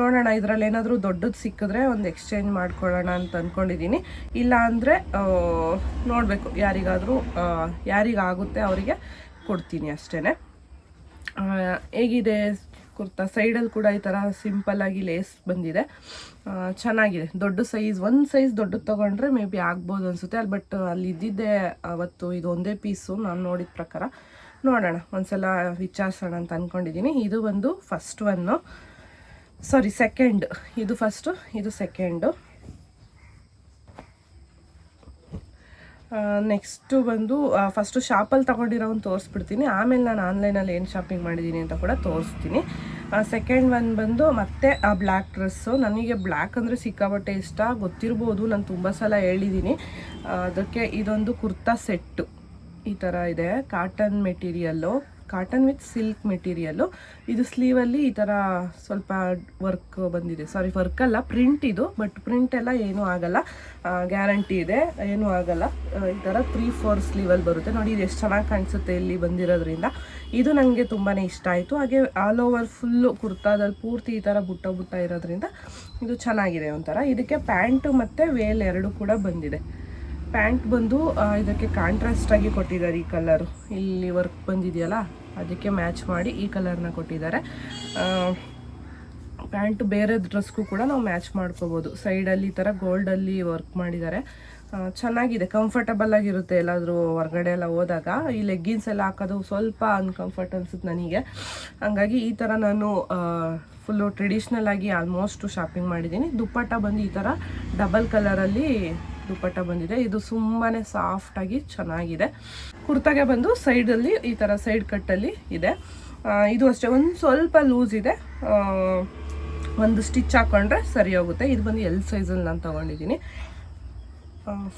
ನೋಡೋಣ, ಇದರಲ್ಲಿ ಏನಾದರೂ ದೊಡ್ಡದು ಸಿಕ್ಕಿದ್ರೆ ಒಂದು ಎಕ್ಸ್ಚೇಂಜ್ ಮಾಡ್ಕೊಳ್ಳೋಣ ಅಂತ ಅಂದ್ಕೊಂಡಿದ್ದೀನಿ ಇಲ್ಲ ಅಂದರೆ ನೋಡಬೇಕು, ಯಾರಿಗಾದರೂ ಯಾರಿಗಾಗುತ್ತೆ ಅವರಿಗೆ ಕೊಡ್ತೀನಿ ಅಷ್ಟೇ ಹೇಗಿದೆ ಕುರ್ತಾ ಸೈಡಲ್ಲಿ ಕೂಡ ಈ ಥರ ಸಿಂಪಲ್ ಆಗಿ ಲೇಸ್ ಬಂದಿದೆ. ಚೆನ್ನಾಗಿದೆ. ದೊಡ್ಡ ಸೈಜ್, ಒಂದು ಸೈಜ್ ದೊಡ್ಡದು ತೊಗೊಂಡ್ರೆ ಮೇ ಬಿ ಆಗ್ಬೋದು ಅನಿಸುತ್ತೆ. ಅಲ್ಲಿ ಬಟ್ ಅಲ್ಲಿ ಇದ್ದಿದ್ದೆ ಅವತ್ತು ಇದು ಒಂದೇ ಪೀಸು. ನಾನು ನೋಡಿದ ಪ್ರಕಾರ. ನೋಡೋಣ. ಒಂದ್ಸಲ ವಿಚಾರಿಸೋಣ ಅಂತ ಅಂದ್ಕೊಂಡಿದ್ದೀನಿ ಇದು ಒಂದು ಫಸ್ಟ್ ಒನ್ನು ಸಾರಿ ಸೆಕೆಂಡ್ ಇದು ಫಸ್ಟು ಇದು ಸೆಕೆಂಡು ನೆಕ್ಸ್ಟು ಬಂದು ಫಸ್ಟು ಶಾಪಲ್ಲಿ ತೊಗೊಂಡಿರೋವನ್ನು ತೋರಿಸ್ಬಿಡ್ತೀನಿ. ಆಮೇಲೆ ನಾನು ಆನ್ಲೈನಲ್ಲಿ ಏನು ಶಾಪಿಂಗ್ ಮಾಡಿದ್ದೀನಿ ಅಂತ ಕೂಡ ತೋರಿಸ್ತೀನಿ. ಸೆಕೆಂಡ್ ಒನ್ ಬಂದು ಮತ್ತೆ ಆ ಬ್ಲ್ಯಾಕ್ ಡ್ರೆಸ್ಸು ನನಗೆ ಬ್ಲ್ಯಾಕ್ ಅಂದರೆ ಸಿಕ್ಕಾಪಟ್ಟೆ ಇಷ್ಟ. ಗೊತ್ತಿರ್ಬೋದು, ನಾನು ತುಂಬ ಸಲ ಹೇಳಿದ್ದೀನಿ ಅದಕ್ಕೆ ಇದೊಂದು ಕುರ್ತಾ ಸೆಟ್ಟು ಈ ಥರ ಇದೆ. Cotton material cotton with silk material ಇದು ಸ್ಲೀವಲ್ಲಿ ಈ ಥರ ಸ್ವಲ್ಪ ವರ್ಕ್ ಬಂದಿದೆ. ಸಾರಿ ವರ್ಕ್ ಅಲ್ಲ ಪ್ರಿಂಟ್ ಇದು ಬಟ್ ಪ್ರಿಂಟ್ ಎಲ್ಲ ಏನೂ ಆಗಲ್ಲ. ಗ್ಯಾರಂಟಿ ಇದೆ, ಏನೂ ಆಗಲ್ಲ. ಈ ಥರ ತ್ರೀ ಫೋರ್ ಸ್ಲೀವಲ್ಲಿ ಬರುತ್ತೆ. ನೋಡಿ, ಇದು ಎಷ್ಟು ಚೆನ್ನಾಗಿ ಕಾಣಿಸುತ್ತೆ ಇಲ್ಲಿ ಬಂದಿರೋದ್ರಿಂದ. ಇದು ನನಗೆ ತುಂಬಾ ಇಷ್ಟ ಆಯಿತು. ಹಾಗೆ ಆಲ್ ಓವರ್ ಫುಲ್ಲು ಕುರ್ತಾದಲ್ಲಿ ಪೂರ್ತಿ ಈ ಥರ ಬುಟ್ಟ ಬುಟ್ಟ ಇರೋದ್ರಿಂದ ಇದು ಚೆನ್ನಾಗಿದೆ ಒಂಥರ. ಇದಕ್ಕೆ ಪ್ಯಾಂಟು ಮತ್ತು ವೇಲ್ ಎರಡು ಕೂಡ ಬಂದಿದೆ. ಪ್ಯಾಂಟ್ ಬಂದು ಇದಕ್ಕೆ ಕಾಂಟ್ರಾಸ್ಟ್ ಆಗಿ ಕೊಟ್ಟಿದ್ದಾರೆ ಈ ಕಲರು ಇಲ್ಲಿ ವರ್ಕ್ ಬಂದಿದೆಯಲ್ಲ, ಅದಕ್ಕೆ ಮ್ಯಾಚ್ ಮಾಡಿ ಈ ಕಲರ್ನ ಕೊಟ್ಟಿದ್ದಾರೆ. ಪ್ಯಾಂಟ್ ಬೇರೆ ಡ್ರೆಸ್ಗೂ ಕೂಡ ನಾವು ಮ್ಯಾಚ್ ಮಾಡ್ಕೋಬೋದು. ಸೈಡಲ್ಲಿ ಈ ಥರ ಗೋಲ್ಡಲ್ಲಿ ವರ್ಕ್ ಮಾಡಿದ್ದಾರೆ. ಚೆನ್ನಾಗಿದೆ ಕಂಫರ್ಟಬಲ್ ಆಗಿರುತ್ತೆ ಎಲ್ಲಾದರೂ ಹೊರಗಡೆ ಎಲ್ಲ ಹೋದಾಗ. ಈ ಲೆಗ್ಗಿನ್ಸ್ ಎಲ್ಲ ಹಾಕೋದು ಸ್ವಲ್ಪ ಅನ್ಕಂಫರ್ಟ್ ಅನ್ಸುತ್ತೆ ನನಗೆ. ಹಂಗಾಗಿ ಈ ಥರ ನಾನು ಫುಲ್ಲು ಟ್ರೆಡಿಷ್ನಲ್ ಆಗಿ ಆಲ್ಮೋಸ್ಟು ಶಾಪಿಂಗ್ ಮಾಡಿದ್ದೀನಿ. ದುಪ್ಪಟ್ಟ ಬಂದು ಈ ಥರ ಡಬಲ್ ಕಲರಲ್ಲಿ ದುಪ್ಪಟ್ಟ ಬಂದಿದೆ. ಇದು ತುಂಬಾ ಸಾಫ್ಟಾಗಿ ಚೆನ್ನಾಗಿದೆ. ಕುರ್ತಾಗೆ ಬಂದು ಸೈಡಲ್ಲಿ ಈ ಥರ ಸೈಡ್ ಕಟ್ಟಲ್ಲಿ ಇದೆ. ಇದು ಅಷ್ಟೇ, ಒಂದು ಸ್ವಲ್ಪ ಲೂಸ್ ಇದೆ. ಒಂದು ಸ್ಟಿಚ್ ಹಾಕ್ಕೊಂಡ್ರೆ ಸರಿ ಹೋಗುತ್ತೆ. ಇದು ಬಂದು ಎಲ್ ಸೈಜಲ್ಲಿ ನಾನು ತಗೊಂಡಿದ್ದೀನಿ.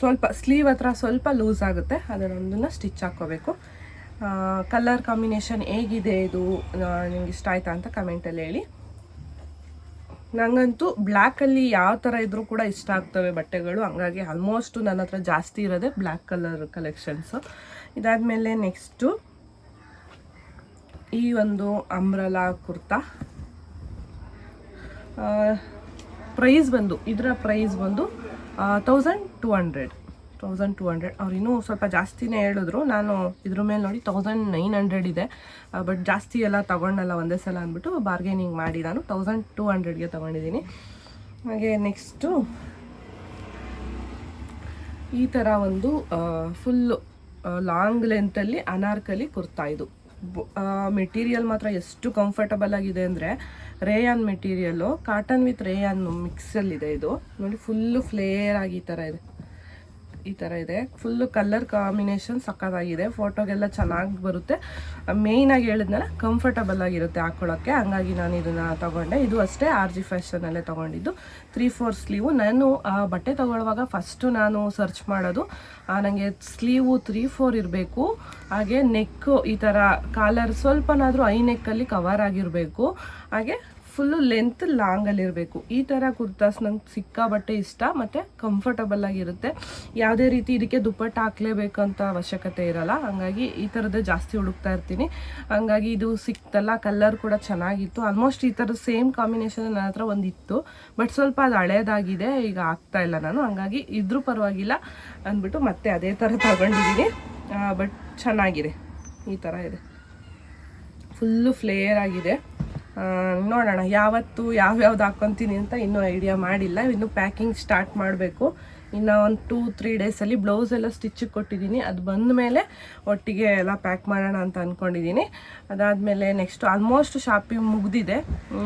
ಸ್ವಲ್ಪ ಸ್ಲೀವ್ ಹತ್ರ ಸ್ವಲ್ಪ ಲೂಸ್ ಆಗುತ್ತೆ. ಅದನ್ನೊಂದನ್ನು ಸ್ಟಿಚ್ ಹಾಕೋಬೇಕು ಕಲರ್ ಕಾಂಬಿನೇಷನ್ ಹೇಗಿದೆ ಇದು? ನಿಮ್ಗೆ ಇಷ್ಟ ಆಯ್ತಾ ಅಂತ ಕಮೆಂಟಲ್ಲಿ ಹೇಳಿ. ನನಗಂತೂ ಬ್ಲ್ಯಾಕಲ್ಲಿ ಯಾವ ಥರ ಇದ್ರೂ ಕೂಡ ಇಷ್ಟ ಆಗ್ತವೆ ಬಟ್ಟೆಗಳು. ಹಂಗಾಗಿ ಆಲ್ಮೋಸ್ಟ್ ನನ್ನ ಹತ್ರ ಜಾಸ್ತಿ ಇರೋದೇ ಬ್ಲ್ಯಾಕ್ ಕಲರ್ ಕಲೆಕ್ಷನ್ಸು ಇದಾದಮೇಲೆ ನೆಕ್ಸ್ಟು ಈ ಒಂದು ಅಂಬ್ರಲಾ ಕುರ್ತಾ. ಪ್ರೈಸ್ ಬಂದು, ಇದರ ಪ್ರೈಸ್ ಬಂದು thousand two hundred thousand two hundred ಅವ್ರು ಇನ್ನೂ ಸ್ವಲ್ಪ ಜಾಸ್ತಿನೇ ಹೇಳಿದ್ರು. ನಾನು ಇದ್ರ ಮೇಲೆ ನೋಡಿ ತೌಸಂಡ್ ನೈನ್ ಹಂಡ್ರೆಡ್ ಇದೆ. ಬಟ್ ಜಾಸ್ತಿ ಎಲ್ಲ ತೊಗೊಂಡಲ್ಲ, ಒಂದೇ ಸಲ ಅಂದ್ಬಿಟ್ಟು ಬಾರ್ಗೇನಿಂಗ್ ಮಾಡಿ ನಾನು ತೌಸಂಡ್ ಟು ಹಂಡ್ರೆಡ್ಗೆ ತೊಗೊಂಡಿದ್ದೀನಿ. ಹಾಗೆ ನೆಕ್ಸ್ಟು ಈ ಥರ ಒಂದು ಫುಲ್ಲು ಲಾಂಗ್ ಲೆಂತಲ್ಲಿ ಅನಾರ್ಕಲಿ ಕುರ್ತಾ ಇದು. ಮೆಟೀರಿಯಲ್ ಮಾತ್ರ ಎಷ್ಟು ಕಂಫರ್ಟಬಲ್ ಆಗಿದೆ ಅಂದರೆ rayon material cotton with rayon ಮಿಕ್ಸಲ್ಲಿದೆ ಇದು. ನೋಡಿ ಫುಲ್ಲು ಫ್ಲೇರ್ ಆಗಿ ಈ ಥರ ಇದೆ. ಈ ಥರ ಇದೆ. ಫುಲ್ಲು ಕಲರ್ ಕಾಂಬಿನೇಷನ್ ಸಕ್ಕತ್ತಾಗಿದೆ. ಫೋಟೋಗೆಲ್ಲ ಚೆನ್ನಾಗಿ ಬರುತ್ತೆ. ಮೇಯ್ನಾಗಿ ಹೇಳಿದ್ನಲ್ಲ ಕಂಫರ್ಟಬಲ್ ಆಗಿರುತ್ತೆ ಹಾಕ್ಕೊಳ್ಳೋಕ್ಕೆ ಹಂಗಾಗಿ ನಾನು ಇದನ್ನು ತಗೊಂಡೆ. ಇದು ಅಷ್ಟೇ ಆರ್ ಜಿ ಫ್ಯಾಷನಲ್ಲೇ ತೊಗೊಂಡಿದ್ದು. ತ್ರೀ ಫೋರ್ ಸ್ಲೀವು ನಾನು ಆ, ಬಟ್ಟೆ ತೊಗೊಳ್ಳುವಾಗ ಫಸ್ಟು ನಾನು ಸರ್ಚ್ ಮಾಡೋದು. ನನಗೆ ಸ್ಲೀವು ತ್ರೀ ಫೋರ್ ಇರಬೇಕು. ಹಾಗೆ ನೆಕ್ಕು ಈ ಥರ ಕಾಲರ್ ಸ್ವಲ್ಪನಾದರೂ ಐ ನೆಕ್ಕಲ್ಲಿ ಕವರ್ ಆಗಿರಬೇಕು. ಹಾಗೆ ಫುಲ್ಲು ಲೆಂತ್ ಲಾಂಗಲ್ಲಿರಬೇಕು ಈ ಥರ ಕುರ್ತಾಸ್ ನಂಗೆ ಸಿಕ್ಕಾಬಟ್ಟೆ ಇಷ್ಟ, ಮತ್ತು ಕಂಫರ್ಟಬಲ್ ಆಗಿರುತ್ತೆ ಯಾವುದೇ ರೀತಿ ಇದಕ್ಕೆ ದುಪ್ಪಟ್ಟ ಹಾಕ್ಲೇಬೇಕಂತ ಅವಶ್ಯಕತೆ ಇರಲ್ಲ. ಹಂಗಾಗಿ ಈ ಥರದ್ದೇ ಜಾಸ್ತಿ ಹುಡುಕ್ತಾ ಇರ್ತೀನಿ. ಹಂಗಾಗಿ ಇದು ಸಿಕ್ತಲ್ಲ ಕಲರ್ ಕೂಡ ಚೆನ್ನಾಗಿತ್ತು. ಆಲ್ಮೋಸ್ಟ್ ಈ ಥರದ ಸೇಮ್ ಕಾಂಬಿನೇಷನ್ ನನ್ನ ಹತ್ರ ಒಂದಿತ್ತು ಬಟ್ ಸ್ವಲ್ಪ ಅದು ಹಳೇದಾಗಿದೆ, ಈಗ ಆಗ್ತಾ ಇಲ್ಲ ನಾನು. ಹಂಗಾಗಿ ಇದ್ರೂ ಪರವಾಗಿಲ್ಲ ಅಂದ್ಬಿಟ್ಟು ಮತ್ತೆ ಅದೇ ಥರ ತಗೊಂಡಿದ್ದೀನಿ ಬಟ್ ಚೆನ್ನಾಗಿದೆ. ಈ ಥರ ಇದೆ. ಫುಲ್ಲು ಫ್ಲೇಯರ್ ಆಗಿದೆ. ನೋಡೋಣ, ಯಾವತ್ತು ಯಾವ್ಯಾವ್ದು ಹಾಕ್ಕೊತೀನಿ ಅಂತ ಇನ್ನೂ ಐಡಿಯಾ ಮಾಡಿಲ್ಲ. ಇನ್ನು ಪ್ಯಾಕಿಂಗ್ ಸ್ಟಾರ್ಟ್ ಮಾಡಬೇಕು. ಇನ್ನು ಒಂದು ಟೂ ತ್ರೀ ಡೇಸಲ್ಲಿ ಬ್ಲೌಸ್ ಎಲ್ಲ ಸ್ಟಿಚ್ಚಿಗೆ ಕೊಟ್ಟಿದ್ದೀನಿ. ಅದು ಬಂದ ಮೇಲೆ ಒಟ್ಟಿಗೆ ಎಲ್ಲ ಪ್ಯಾಕ್ ಮಾಡೋಣ ಅಂತ ಅಂದ್ಕೊಂಡಿದ್ದೀನಿ ಅದಾದಮೇಲೆ ನೆಕ್ಸ್ಟ್ ಆಲ್ಮೋಸ್ಟ್ ಶಾಪಿಂಗ್ ಮುಗಿದಿದೆ.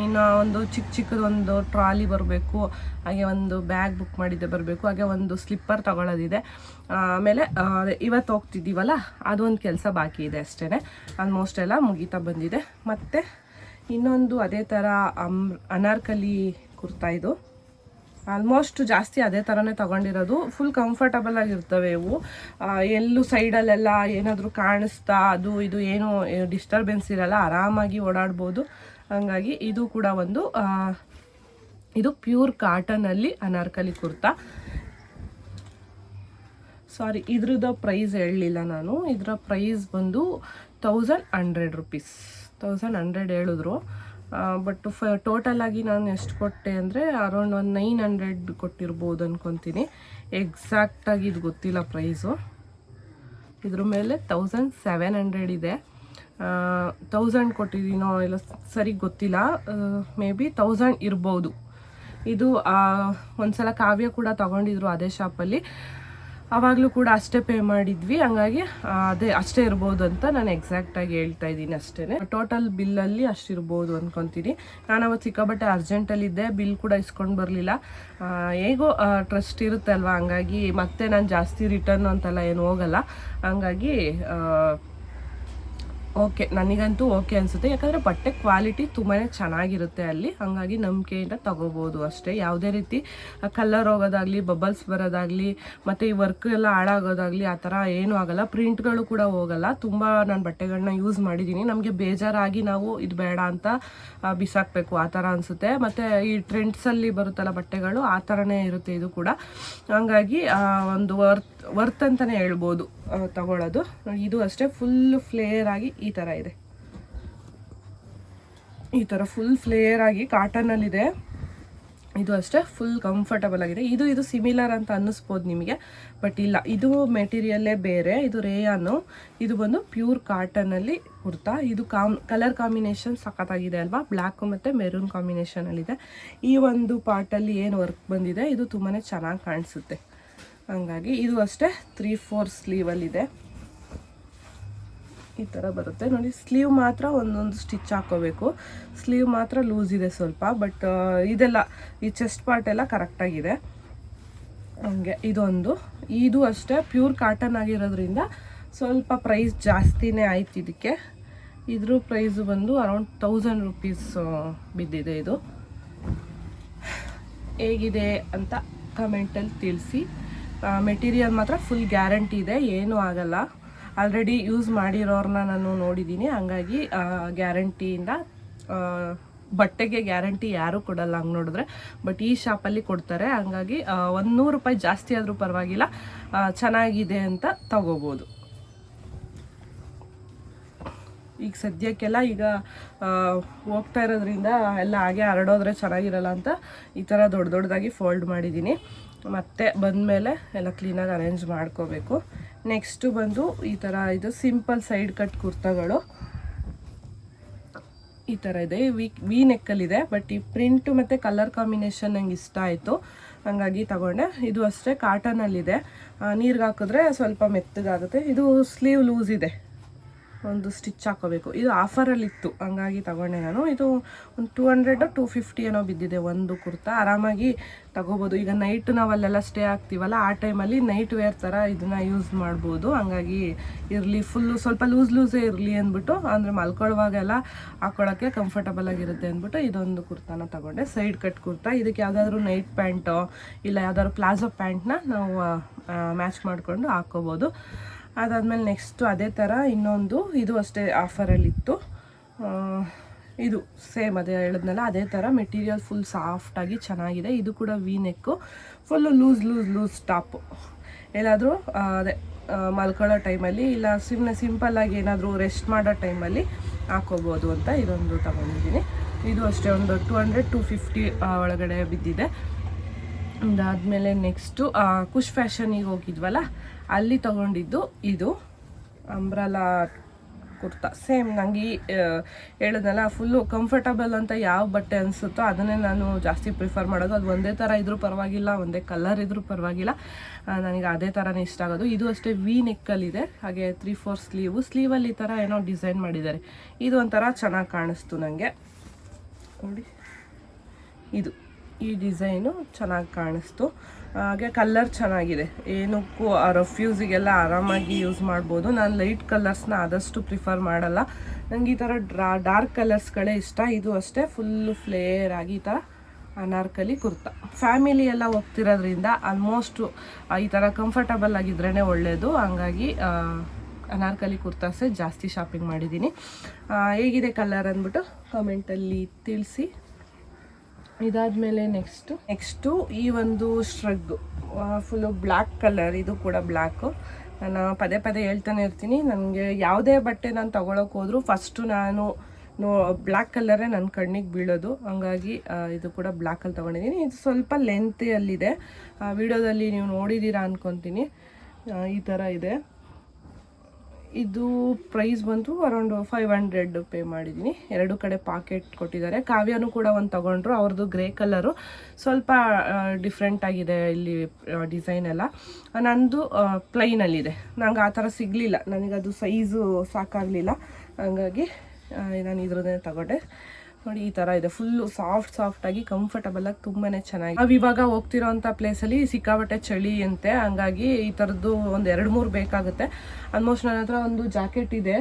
ಇನ್ನು ಒಂದು ಚಿಕ್ಕ ಚಿಕ್ಕದೊಂದು ಟ್ರಾಲಿ ಬರಬೇಕು, ಹಾಗೆ ಒಂದು ಬ್ಯಾಗ್ ಬುಕ್ ಮಾಡಿದ್ದೆ ಬರಬೇಕು, ಹಾಗೆ ಒಂದು ಸ್ಲಿಪ್ಪರ್ ತಗೊಳ್ಳೋದಿದೆ ಆಮೇಲೆ ಇವತ್ತು ಹೋಗ್ತಿದ್ದೀವಲ್ಲ, ಅದೊಂದು ಕೆಲಸ ಬಾಕಿ ಇದೆ ಅಷ್ಟೇ ಆಲ್ಮೋಸ್ಟ್ ಎಲ್ಲ ಮುಗೀತಾ ಬಂದಿದೆ. ಮತ್ತು? ಇನ್ನೊಂದು ಅದೇ ಥರ ಅಮ್ ಅನಾರ್ಕಲಿ ಕುರ್ತಾ ಇದು. ಆಲ್ಮೋಸ್ಟ್ ಜಾಸ್ತಿ ಅದೇ ಥರನೇ ತಗೊಂಡಿರೋದು. ಫುಲ್ ಕಂಫರ್ಟಬಲ್ ಆಗಿರ್ತವೆ ಇವು. ಎಲ್ಲೂ ಸೈಡಲ್ಲೆಲ್ಲ ಏನಾದರೂ ಕಾಣಿಸ್ತಾ ಅದು ಇದು ಏನು ಡಿಸ್ಟರ್ಬೆನ್ಸ್ ಇರಲ್ಲ, ಆರಾಮಾಗಿ ಓಡಾಡ್ಬೋದು. ಹಂಗಾಗಿ ಇದು ಕೂಡ ಒಂದು ಇದು ಪ್ಯೂರ್ ಕಾಟನಲ್ಲಿ ಅನಾರ್ಕಲಿ ಕುರ್ತಾ. ಸಾರಿ ಇದ್ರದ್ದು ಪ್ರೈಸ್ ಹೇಳಲಿಲ್ಲ ನಾನು. ಇದರ ಪ್ರೈಸ್ ಬಂದು thousand hundred rupees thousand hundred ಹೇಳಿದ್ರು. ಬಟ್ ಫ ಟೋಟಲ್ ಆಗಿ ನಾನು ಎಷ್ಟು ಕೊಟ್ಟೆ ಅಂದರೆ ಅರೌಂಡ್ ಒಂದು ನೈನ್ ಹಂಡ್ರೆಡ್ ಕೊಟ್ಟಿರ್ಬೋದು ಅನ್ಕೊತೀನಿ. ಎಕ್ಸಾಕ್ಟಾಗಿ ಇದು ಗೊತ್ತಿಲ್ಲ ಪ್ರೈಸು ಇದ್ರ ಮೇಲೆ ತೌಸಂಡ್ ಸೆವೆನ್ ಹಂಡ್ರೆಡ್ ಇದೆ. ತೌಸಂಡ್ ಕೊಟ್ಟಿದ್ದೀನೋ ಇಲ್ಲ ಸರಿ ಗೊತ್ತಿಲ್ಲ. ಮೇ ಬಿ ತೌಸಂಡ್ ಇರ್ಬೋದು. ಇದು ಒಂದು ಒಂದ್ಸಲ ಕಾವ್ಯ ಕೂಡ ತಗೊಂಡಿದ್ರು ಅದೇ ಶಾಪಲ್ಲಿ ಆವಾಗಲೂ ಕೂಡ ಅಷ್ಟೇ ಪೇ ಮಾಡಿದ್ವಿ. ಹಂಗಾಗಿ ಅದೇ ಅಷ್ಟೇ ಇರ್ಬೋದು ಅಂತ ನಾನು ಎಕ್ಸಾಕ್ಟಾಗಿ ಹೇಳ್ತಾ ಇದ್ದೀನಿ ಅಷ್ಟೇ ಟೋಟಲ್ ಬಿಲ್ಲಲ್ಲಿ ಅಷ್ಟಿರ್ಬೋದು ಅನ್ಕೊತೀನಿ. ನಾನು ಅವತ್ತು ಸಿಕ್ಕಾಬಟ್ಟೆ ಅರ್ಜೆಂಟಲ್ಲಿದ್ದೆ ಬಿಲ್ ಕೂಡ ಇಸ್ಕೊಂಡು ಬರಲಿಲ್ಲ. ಹೇಗೋ ಟ್ರಸ್ಟ್ ಇರುತ್ತೆ ಅಲ್ವಾ ಹಂಗಾಗಿ ಮತ್ತೆ ನಾನು ಜಾಸ್ತಿ ರಿಟರ್ನ್ ಅಂತೆಲ್ಲ ಏನು ಹೋಗಲ್ಲ. ಹಂಗಾಗಿ ಓಕೆ, ನನಗಂತೂ ಓಕೆ ಅನಿಸುತ್ತೆ. ಯಾಕಂದರೆ ಬಟ್ಟೆ ಕ್ವಾಲಿಟಿ ತುಂಬಾ ಚೆನ್ನಾಗಿರುತ್ತೆ ಅಲ್ಲಿ. ಹಾಗಾಗಿ ನಂಬಿಕೆಯಿಂದ ತಗೋಬೋದು ಅಷ್ಟೇ. ಯಾವುದೇ ರೀತಿ ಕಲರ್ ಹೋಗೋದಾಗಲಿ ಬಬಲ್ಸ್ ಬರೋದಾಗಲಿ, ಮತ್ತು ಈ ವರ್ಕ್ ಎಲ್ಲ ಹಾಳಾಗೋದಾಗಲಿ, ಆ ಥರ ಏನೂ ಆಗೋಲ್ಲ. ಪ್ರಿಂಟ್ಗಳು ಕೂಡ ಹೋಗಲ್ಲ. ತುಂಬ ನಾನು ಬಟ್ಟೆಗಳನ್ನ ಯೂಸ್ ಮಾಡಿದ್ದೀನಿ ನಮಗೆ ಬೇಜಾರಾಗಿ ನಾವು ಇದು ಬೇಡ ಅಂತ ಬಿಸಾಕಬೇಕು. ಆ ಥರ ಅನಿಸುತ್ತೆ. ಮತ್ತು ಈ ಟ್ರೆಂಡ್ಸಲ್ಲಿ ಬರುತ್ತಲ್ಲ ಬಟ್ಟೆಗಳು, ಆ ಥರನೇ ಇರುತ್ತೆ ಇದು ಕೂಡ. ಹಂಗಾಗಿ ಒಂದು ವರ್ತ್ ವರ್ತ್ ಅಂತಲೇ ಹೇಳ್ಬೋದು ತಗೊಳ್ಳೋದು. ಇದು ಅಷ್ಟೇ ಫುಲ್ ಫ್ಲೇಯರ್ ಆಗಿ ಈ ಥರ ಇದೆ. ಈ ಥರ ಫುಲ್ ಫ್ಲೇಯರ್ ಆಗಿ ಕಾಟನಲ್ಲಿದೆ ಇದು ಅಷ್ಟೇ ಫುಲ್ ಕಂಫರ್ಟಬಲ್ ಆಗಿದೆ. ಇದು ಇದು ಸಿಮಿಲರ್ ಅಂತ ಅನ್ನಿಸ್ಬೋದು ನಿಮಗೆ ಬಟ್ ಇಲ್ಲ. ಇದು ಮೆಟೀರಿಯಲ್ಲೇ ಬೇರೆ, ಇದು ರೇಯಾನು ಇದು ಬಂದು ಪ್ಯೂರ್ ಕಾಟನಲ್ಲಿ ಕುರ್ತಾ. ಇದು ಕಾಮ್ ಕಲರ್ ಕಾಂಬಿನೇಷನ್ ಸಖತ್ತಾಗಿದೆ ಅಲ್ವಾ? ಬ್ಲ್ಯಾಕು ಮತ್ತು ಮೆರೂನ್ ಕಾಂಬಿನೇಷನಲ್ಲಿದೆ ಈ ಒಂದು ಪಾರ್ಟಲ್ಲಿ ಏನು ವರ್ಕ್ ಬಂದಿದೆ, ಇದು ತುಂಬಾ ಚೆನ್ನಾಗಿ ಕಾಣಿಸುತ್ತೆ. ಹಂಗಾಗಿ ಇದು ಅಷ್ಟೇ ತ್ರೀ ಫೋರ್ ಸ್ಲೀವಲ್ಲಿದೆ ಈ ಥರ ಬರುತ್ತೆ. ನೋಡಿ ಸ್ಲೀವ್ ಮಾತ್ರ ಒಂದೊಂದು ಸ್ಟಿಚ್ ಹಾಕೋಬೇಕು. ಸ್ಲೀವ್ ಮಾತ್ರ ಲೂಸ್ ಇದೆ ಸ್ವಲ್ಪ ಬಟ್ ಇದೆಲ್ಲ, ಈ ಚೆಸ್ಟ್ ಪಾರ್ಟ್ ಎಲ್ಲ ಕರೆಕ್ಟಾಗಿದೆ ಹಂಗೆ ಇದೊಂದು. ಇದು ಅಷ್ಟೇ ಪ್ಯೂರ್ ಕಾಟನ್ ಆಗಿರೋದ್ರಿಂದ ಸ್ವಲ್ಪ ಪ್ರೈಸ್ ಜಾಸ್ತಿನೇ ಆಯ್ತು ಇದಕ್ಕೆ. ಇದ್ರ ಪ್ರೈಸ್ ಬಂದು ಅರೌಂಡ್ ತೌಸಂಡ್ ರುಪೀಸ್ ಬಿದ್ದಿದೆ ಇದು. ಹೇಗಿದೆ ಅಂತ ಕಮೆಂಟಲ್ಲಿ ತಿಳಿಸಿ. ಮೆಟೀರಿಯಲ್ ಮಾತ್ರ ಫುಲ್ ಗ್ಯಾರಂಟಿ ಇದೆ, ಏನೂ ಆಗಲ್ಲ. ಆಲ್ರೆಡಿ ಯೂಸ್ ಮಾಡಿರೋರನ್ನ ನಾನು ನೋಡಿದ್ದೀನಿ ಹಂಗಾಗಿ ಗ್ಯಾರಂಟಿಯಿಂದ ಬಟ್ಟೆಗೆ ಗ್ಯಾರಂಟಿ ಯಾರೂ ಕೊಡಲ್ಲ ಹಂಗೆ ನೋಡಿದ್ರೆ. ಬಟ್ ಈ ಶಾಪಲ್ಲಿ ಕೊಡ್ತಾರೆ, ಹಂಗಾಗಿ ಒಂದು ನೂರು ರೂಪಾಯಿ ಜಾಸ್ತಿ ಆದರೂ ಪರವಾಗಿಲ್ಲ ಚೆನ್ನಾಗಿದೆ ಅಂತ ತಗೋಬೋದು. ಈಗ ಸದ್ಯಕ್ಕೆಲ್ಲ ಈಗ ಹೋಗ್ತಾ ಇರೋದ್ರಿಂದ ಎಲ್ಲ ಹಾಗೆ ಹರಡೋದ್ರೆ ಚೆನ್ನಾಗಿರಲ್ಲ ಅಂತ ಈ ಥರ ದೊಡ್ಡ ದೊಡ್ಡದಾಗಿ ಫೋಲ್ಡ್ ಮಾಡಿದ್ದೀನಿ ಮತ್ತೆ ಬಂದಮೇಲೆ ಎಲ್ಲ ಕ್ಲೀನಾಗಿ ಅರೇಂಜ್ ಮಾಡ್ಕೋಬೇಕು. ನೆಕ್ಸ್ಟು ಬಂದು ಈ ಥರ ಇದು ಸಿಂಪಲ್ ಸೈಡ್ ಕಟ್ ಕುರ್ತಾಗಳು. ಈ ಥರ ಇದೆ. ವಿ ವಿ ನೆಕ್ಕಲ್ಲಿದೆ ಬಟ್ ಈ ಪ್ರಿಂಟು ಮತ್ತು ಕಲರ್ ಕಾಂಬಿನೇಷನ್ ನಂಗೆ ಇಷ್ಟ ಆಯಿತು. ಹಾಗಾಗಿ ತಗೊಂಡೆ. ಇದು ಅಷ್ಟೇ ಕಾಟನಲ್ಲಿದೆ ನೀರಿಗೆ ಹಾಕಿದ್ರೆ ಸ್ವಲ್ಪ ಮೆತ್ತಗಾಗುತ್ತೆ. ಇದು ಸ್ಲೀವ್ ಲೂಸ್ ಇದೆ. ಒಂದು ಸ್ಟಿಚ್ ಹಾಕೋಬೇಕು ಇದು ಆಫರಲ್ಲಿತ್ತು ಹಂಗಾಗಿ ತಗೊಂಡೆ ನಾನು. ಇದು ಒಂದು ಟೂ ಹಂಡ್ರೆಡ್ ಟೂ ಫಿಫ್ಟಿ ಏನೋ ಬಿದ್ದಿದೆ ಒಂದು ಕುರ್ತಾ. ಆರಾಮಾಗಿ ತಗೋಬೋದು. ಈಗ ನೈಟ್ ನಾವಲ್ಲೆಲ್ಲ ಸ್ಟೇ ಆಗ್ತೀವಲ್ಲ, ಆ ಟೈಮಲ್ಲಿ ನೈಟ್ ವೇರ್ ಥರ ಇದನ್ನ ಯೂಸ್ ಮಾಡ್ಬೋದು. ಹಂಗಾಗಿ ಇರಲಿ ಫುಲ್ಲು ಸ್ವಲ್ಪ ಲೂಸ್ ಲೂಸೇ ಇರಲಿ ಅಂದ್ಬಿಟ್ಟು, ಅಂದರೆ ಮಲ್ಕೊಳ್ಳುವಾಗೆಲ್ಲ ಹಾಕೊಳ್ಳೋಕ್ಕೆ ಕಂಫರ್ಟಬಲ್ ಆಗಿರುತ್ತೆ ಅಂದ್ಬಿಟ್ಟು ಇದೊಂದು ಕುರ್ತಾನ ತಗೊಂಡೆ. Side cut kurta. ಇದಕ್ಕೆ ಯಾವುದಾದ್ರೂ ನೈಟ್ ಪ್ಯಾಂಟೋ ಇಲ್ಲ ಯಾವುದಾದ್ರು ಪ್ಲಾಜೋ ಪ್ಯಾಂಟ್ನ ನಾವು ಮ್ಯಾಚ್ ಮಾಡಿಕೊಂಡು ಹಾಕೋಬೋದು ಅದಾದಮೇಲೆ ನೆಕ್ಸ್ಟು ಅದೇ ಥರ ಇನ್ನೊಂದು ಇದು ಅಷ್ಟೇ ಆಫರಲ್ಲಿತ್ತು ಇದು ಸೇಮ್ ಅದೇ ಹೇಳಿದ್ನಲ್ಲ, ಅದೇ ಥರ ಮೆಟೀರಿಯಲ್ ಫುಲ್ ಸಾಫ್ಟಾಗಿ ಚೆನ್ನಾಗಿದೆ. ಇದು ಕೂಡ V neck full loose loose loose top ಎಲ್ಲಾದರೂ ಅದೇ ಮಲ್ಕೊಳ್ಳೋ ಟೈಮಲ್ಲಿ ಇಲ್ಲ ಸಿಮ್ನ ಸಿಂಪಲ್ಲಾಗಿ ಏನಾದರೂ ರೆಸ್ಟ್ ಮಾಡೋ ಟೈಮಲ್ಲಿ ಹಾಕೋಬೋದು ಅಂತ ಇದೊಂದು ತಗೊಂಡಿದ್ದೀನಿ. ಇದು ಅಷ್ಟೇ ಒಂದು ಟು ಹಂಡ್ರೆಡ್ ಟು ಫಿಫ್ಟಿ ಒಳಗಡೆ ಬಿದ್ದಿದೆ. ಅದಾದಮೇಲೆ ನೆಕ್ಸ್ಟು ಕುಶ್ ಫ್ಯಾಷನಿಗೆ ಹೋಗಿದ್ವಲ್ಲ ಅಲ್ಲಿ ತಗೊಂಡಿದ್ದು ಇದು ಅಂಬ್ರಲಾ ಕುರ್ತಾ. ಸೇಮ್ ನನಗೆ ಈ ಹೇಳಿದ್ನಲ್ಲ ಫುಲ್ಲು ಕಂಫರ್ಟಬಲ್ ಅಂತ ಯಾವ ಬಟ್ಟೆ ಅನಿಸುತ್ತೋ ಅದನ್ನೇ ನಾನು ಜಾಸ್ತಿ ಪ್ರಿಫರ್ ಮಾಡೋದು. ಅದು ಒಂದೇ ಥರ ಇದ್ರೂ ಪರವಾಗಿಲ್ಲ, ಒಂದೇ ಕಲರ್ ಇದ್ರೂ ಪರವಾಗಿಲ್ಲ. ನನಗೆ ಅದೇ ಥರನೇ ಇಷ್ಟ ಆಗೋದು. ಇದು ಅಷ್ಟೇ ವಿ ನೆಕ್ಕಲ್ಲಿದೆ ಹಾಗೆ ತ್ರೀ ಫೋರ್ ಸ್ಲೀವು ಸ್ಲೀವಲ್ಲಿ ಈ ಥರ ಏನೋ ಡಿಸೈನ್ ಮಾಡಿದ್ದಾರೆ. ಇದು ಒಂಥರ ಚೆನ್ನಾಗಿ ಕಾಣಿಸ್ತು ನನಗೆ ನೋಡಿ. ಇದು. ಈ ಡಿಸೈನು ಚೆನ್ನಾಗಿ ಕಾಣಿಸ್ತು. ಹಾಗೆ ಕಲರ್ ಚೆನ್ನಾಗಿದೆ. ಏನಕ್ಕೂ ರಫ್ಯೂಸಿಗೆಲ್ಲ ಆರಾಮಾಗಿ ಯೂಸ್ ಮಾಡ್ಬೋದು. ನಾನು ಲೈಟ್ ಕಲರ್ಸ್ನ ಆದಷ್ಟು ಪ್ರಿಫರ್ ಮಾಡಲ್ಲ. ನನಗೆ ಈ ಥರ ಡ್ರಾ ಡಾರ್ಕ್ ಕಲರ್ಸ್ಗಳೇ ಇಷ್ಟ. ಇದು ಅಷ್ಟೇ ಫುಲ್ಲು ಫ್ಲೇರ್ ಆಗಿ ಈ ಥರ ಅನಾರ್ಕಲಿ ಕುರ್ತಾ. ಫ್ಯಾಮಿಲಿ ಎಲ್ಲ ಹೋಗ್ತಿರೋದ್ರಿಂದ ಆಲ್ಮೋಸ್ಟು ಈ ಥರ ಕಂಫರ್ಟಬಲ್ ಆಗಿದ್ರೇ ಒಳ್ಳೆಯದು ಹಂಗಾಗಿ ಅನಾರ್ಕಲಿ ಕುರ್ತಾಸೇ ಜಾಸ್ತಿ ಶಾಪಿಂಗ್ ಮಾಡಿದ್ದೀನಿ. ಹೇಗಿದೆ ಕಲರ್ ಅಂದ್ಬಿಟ್ಟು ಕಮೆಂಟಲ್ಲಿ ತಿಳಿಸಿ. ಇದಾದಮೇಲೆ ನೆಕ್ಸ್ಟು ನೆಕ್ಸ್ಟು ಈ ಒಂದು ಸ್ಟ್ರಗ್ ಫುಲ್ಲು ಬ್ಲ್ಯಾಕ್ ಕಲರ್ ಇದು ಕೂಡ ಬ್ಲ್ಯಾಕು ನಾನು ಪದೇ ಪದೇ ಹೇಳ್ತಾನೆ ಇರ್ತೀನಿ. ನನಗೆ ಯಾವುದೇ ಬಟ್ಟೆ ನಾನು ತೊಗೊಳಕ್ಕೆ ಹೋದರೂ ಫಸ್ಟು ನಾನು ನೋ ಬ್ಲ್ಯಾಕ್ ಕಲರೇ ನನ್ನ ಕಣ್ಣಿಗೆ ಬೀಳೋದು. ಹಂಗಾಗಿ ಇದು ಕೂಡ ಬ್ಲ್ಯಾಕಲ್ಲಿ ತೊಗೊಂಡಿದ್ದೀನಿ. ಇದು ಸ್ವಲ್ಪ ಲೆಂತಿಯಲ್ಲಿದೆ ವಿಡಿಯೋದಲ್ಲಿ ನೀವು ನೋಡಿದ್ದೀರಾ ಅಂದ್ಕೊತೀನಿ ಈ ಥರ ಇದೆ. ಇದು ಪ್ರೈಸ್ ಬಂತು ಅರೌಂಡ್ ಫೈವ್ ಹಂಡ್ರೆಡ್ ಪೇ ಮಾಡಿದ್ದೀನಿ ಎರಡು ಕಡೆ ಪಾಕೆಟ್ ಕೊಟ್ಟಿದ್ದಾರೆ. ಕಾವ್ಯನೂ ಕೂಡ ಒಂದು ತೊಗೊಂಡ್ರು ಅವ್ರದ್ದು ಗ್ರೇ ಕಲರು ಸ್ವಲ್ಪ ಡಿಫ್ರೆಂಟ್ ಆಗಿದೆ ಇಲ್ಲಿ ಡಿಸೈನ್ ಎಲ್ಲ. ನಂದು ಪ್ಲೈನಲ್ಲಿದೆ ನಂಗೆ ಆ ಥರ ಸಿಗಲಿಲ್ಲ. ನನಗದು ಸೈಜು ಸಾಕಾಗಲಿಲ್ಲ. ಹಂಗಾಗಿ ನಾನು ಇದ್ರದ್ದೇ ತಗೊಂಡೆ. ನೋಡಿ, ಈ ತರ ಇದೆ. ಫುಲ್ಲು ಸಾಫ್ಟ್ ಸಾಫ್ಟ್ ಆಗಿ ಕಂಫರ್ಟಬಲ್ ಆಗಿ ತುಂಬಾನೇ ಚೆನ್ನಾಗಿ. ನಾವು ಇವಾಗ ಪ್ಲೇಸ್ ಅಲ್ಲಿ ಸಿಕ್ಕಾಬಟ್ಟೆ ಚಳಿ ಅಂತೆ. ಹಂಗಾಗಿ ಈ ತರದ್ದು ಒಂದ್ ಎರಡು, ಮೂರು ಬೇಕಾಗುತ್ತೆ. ಆಲ್ಮೋಸ್ಟ್ ನನ್ನ ಹತ್ರ ಒಂದು ಜಾಕೆಟ್ ಇದೆ.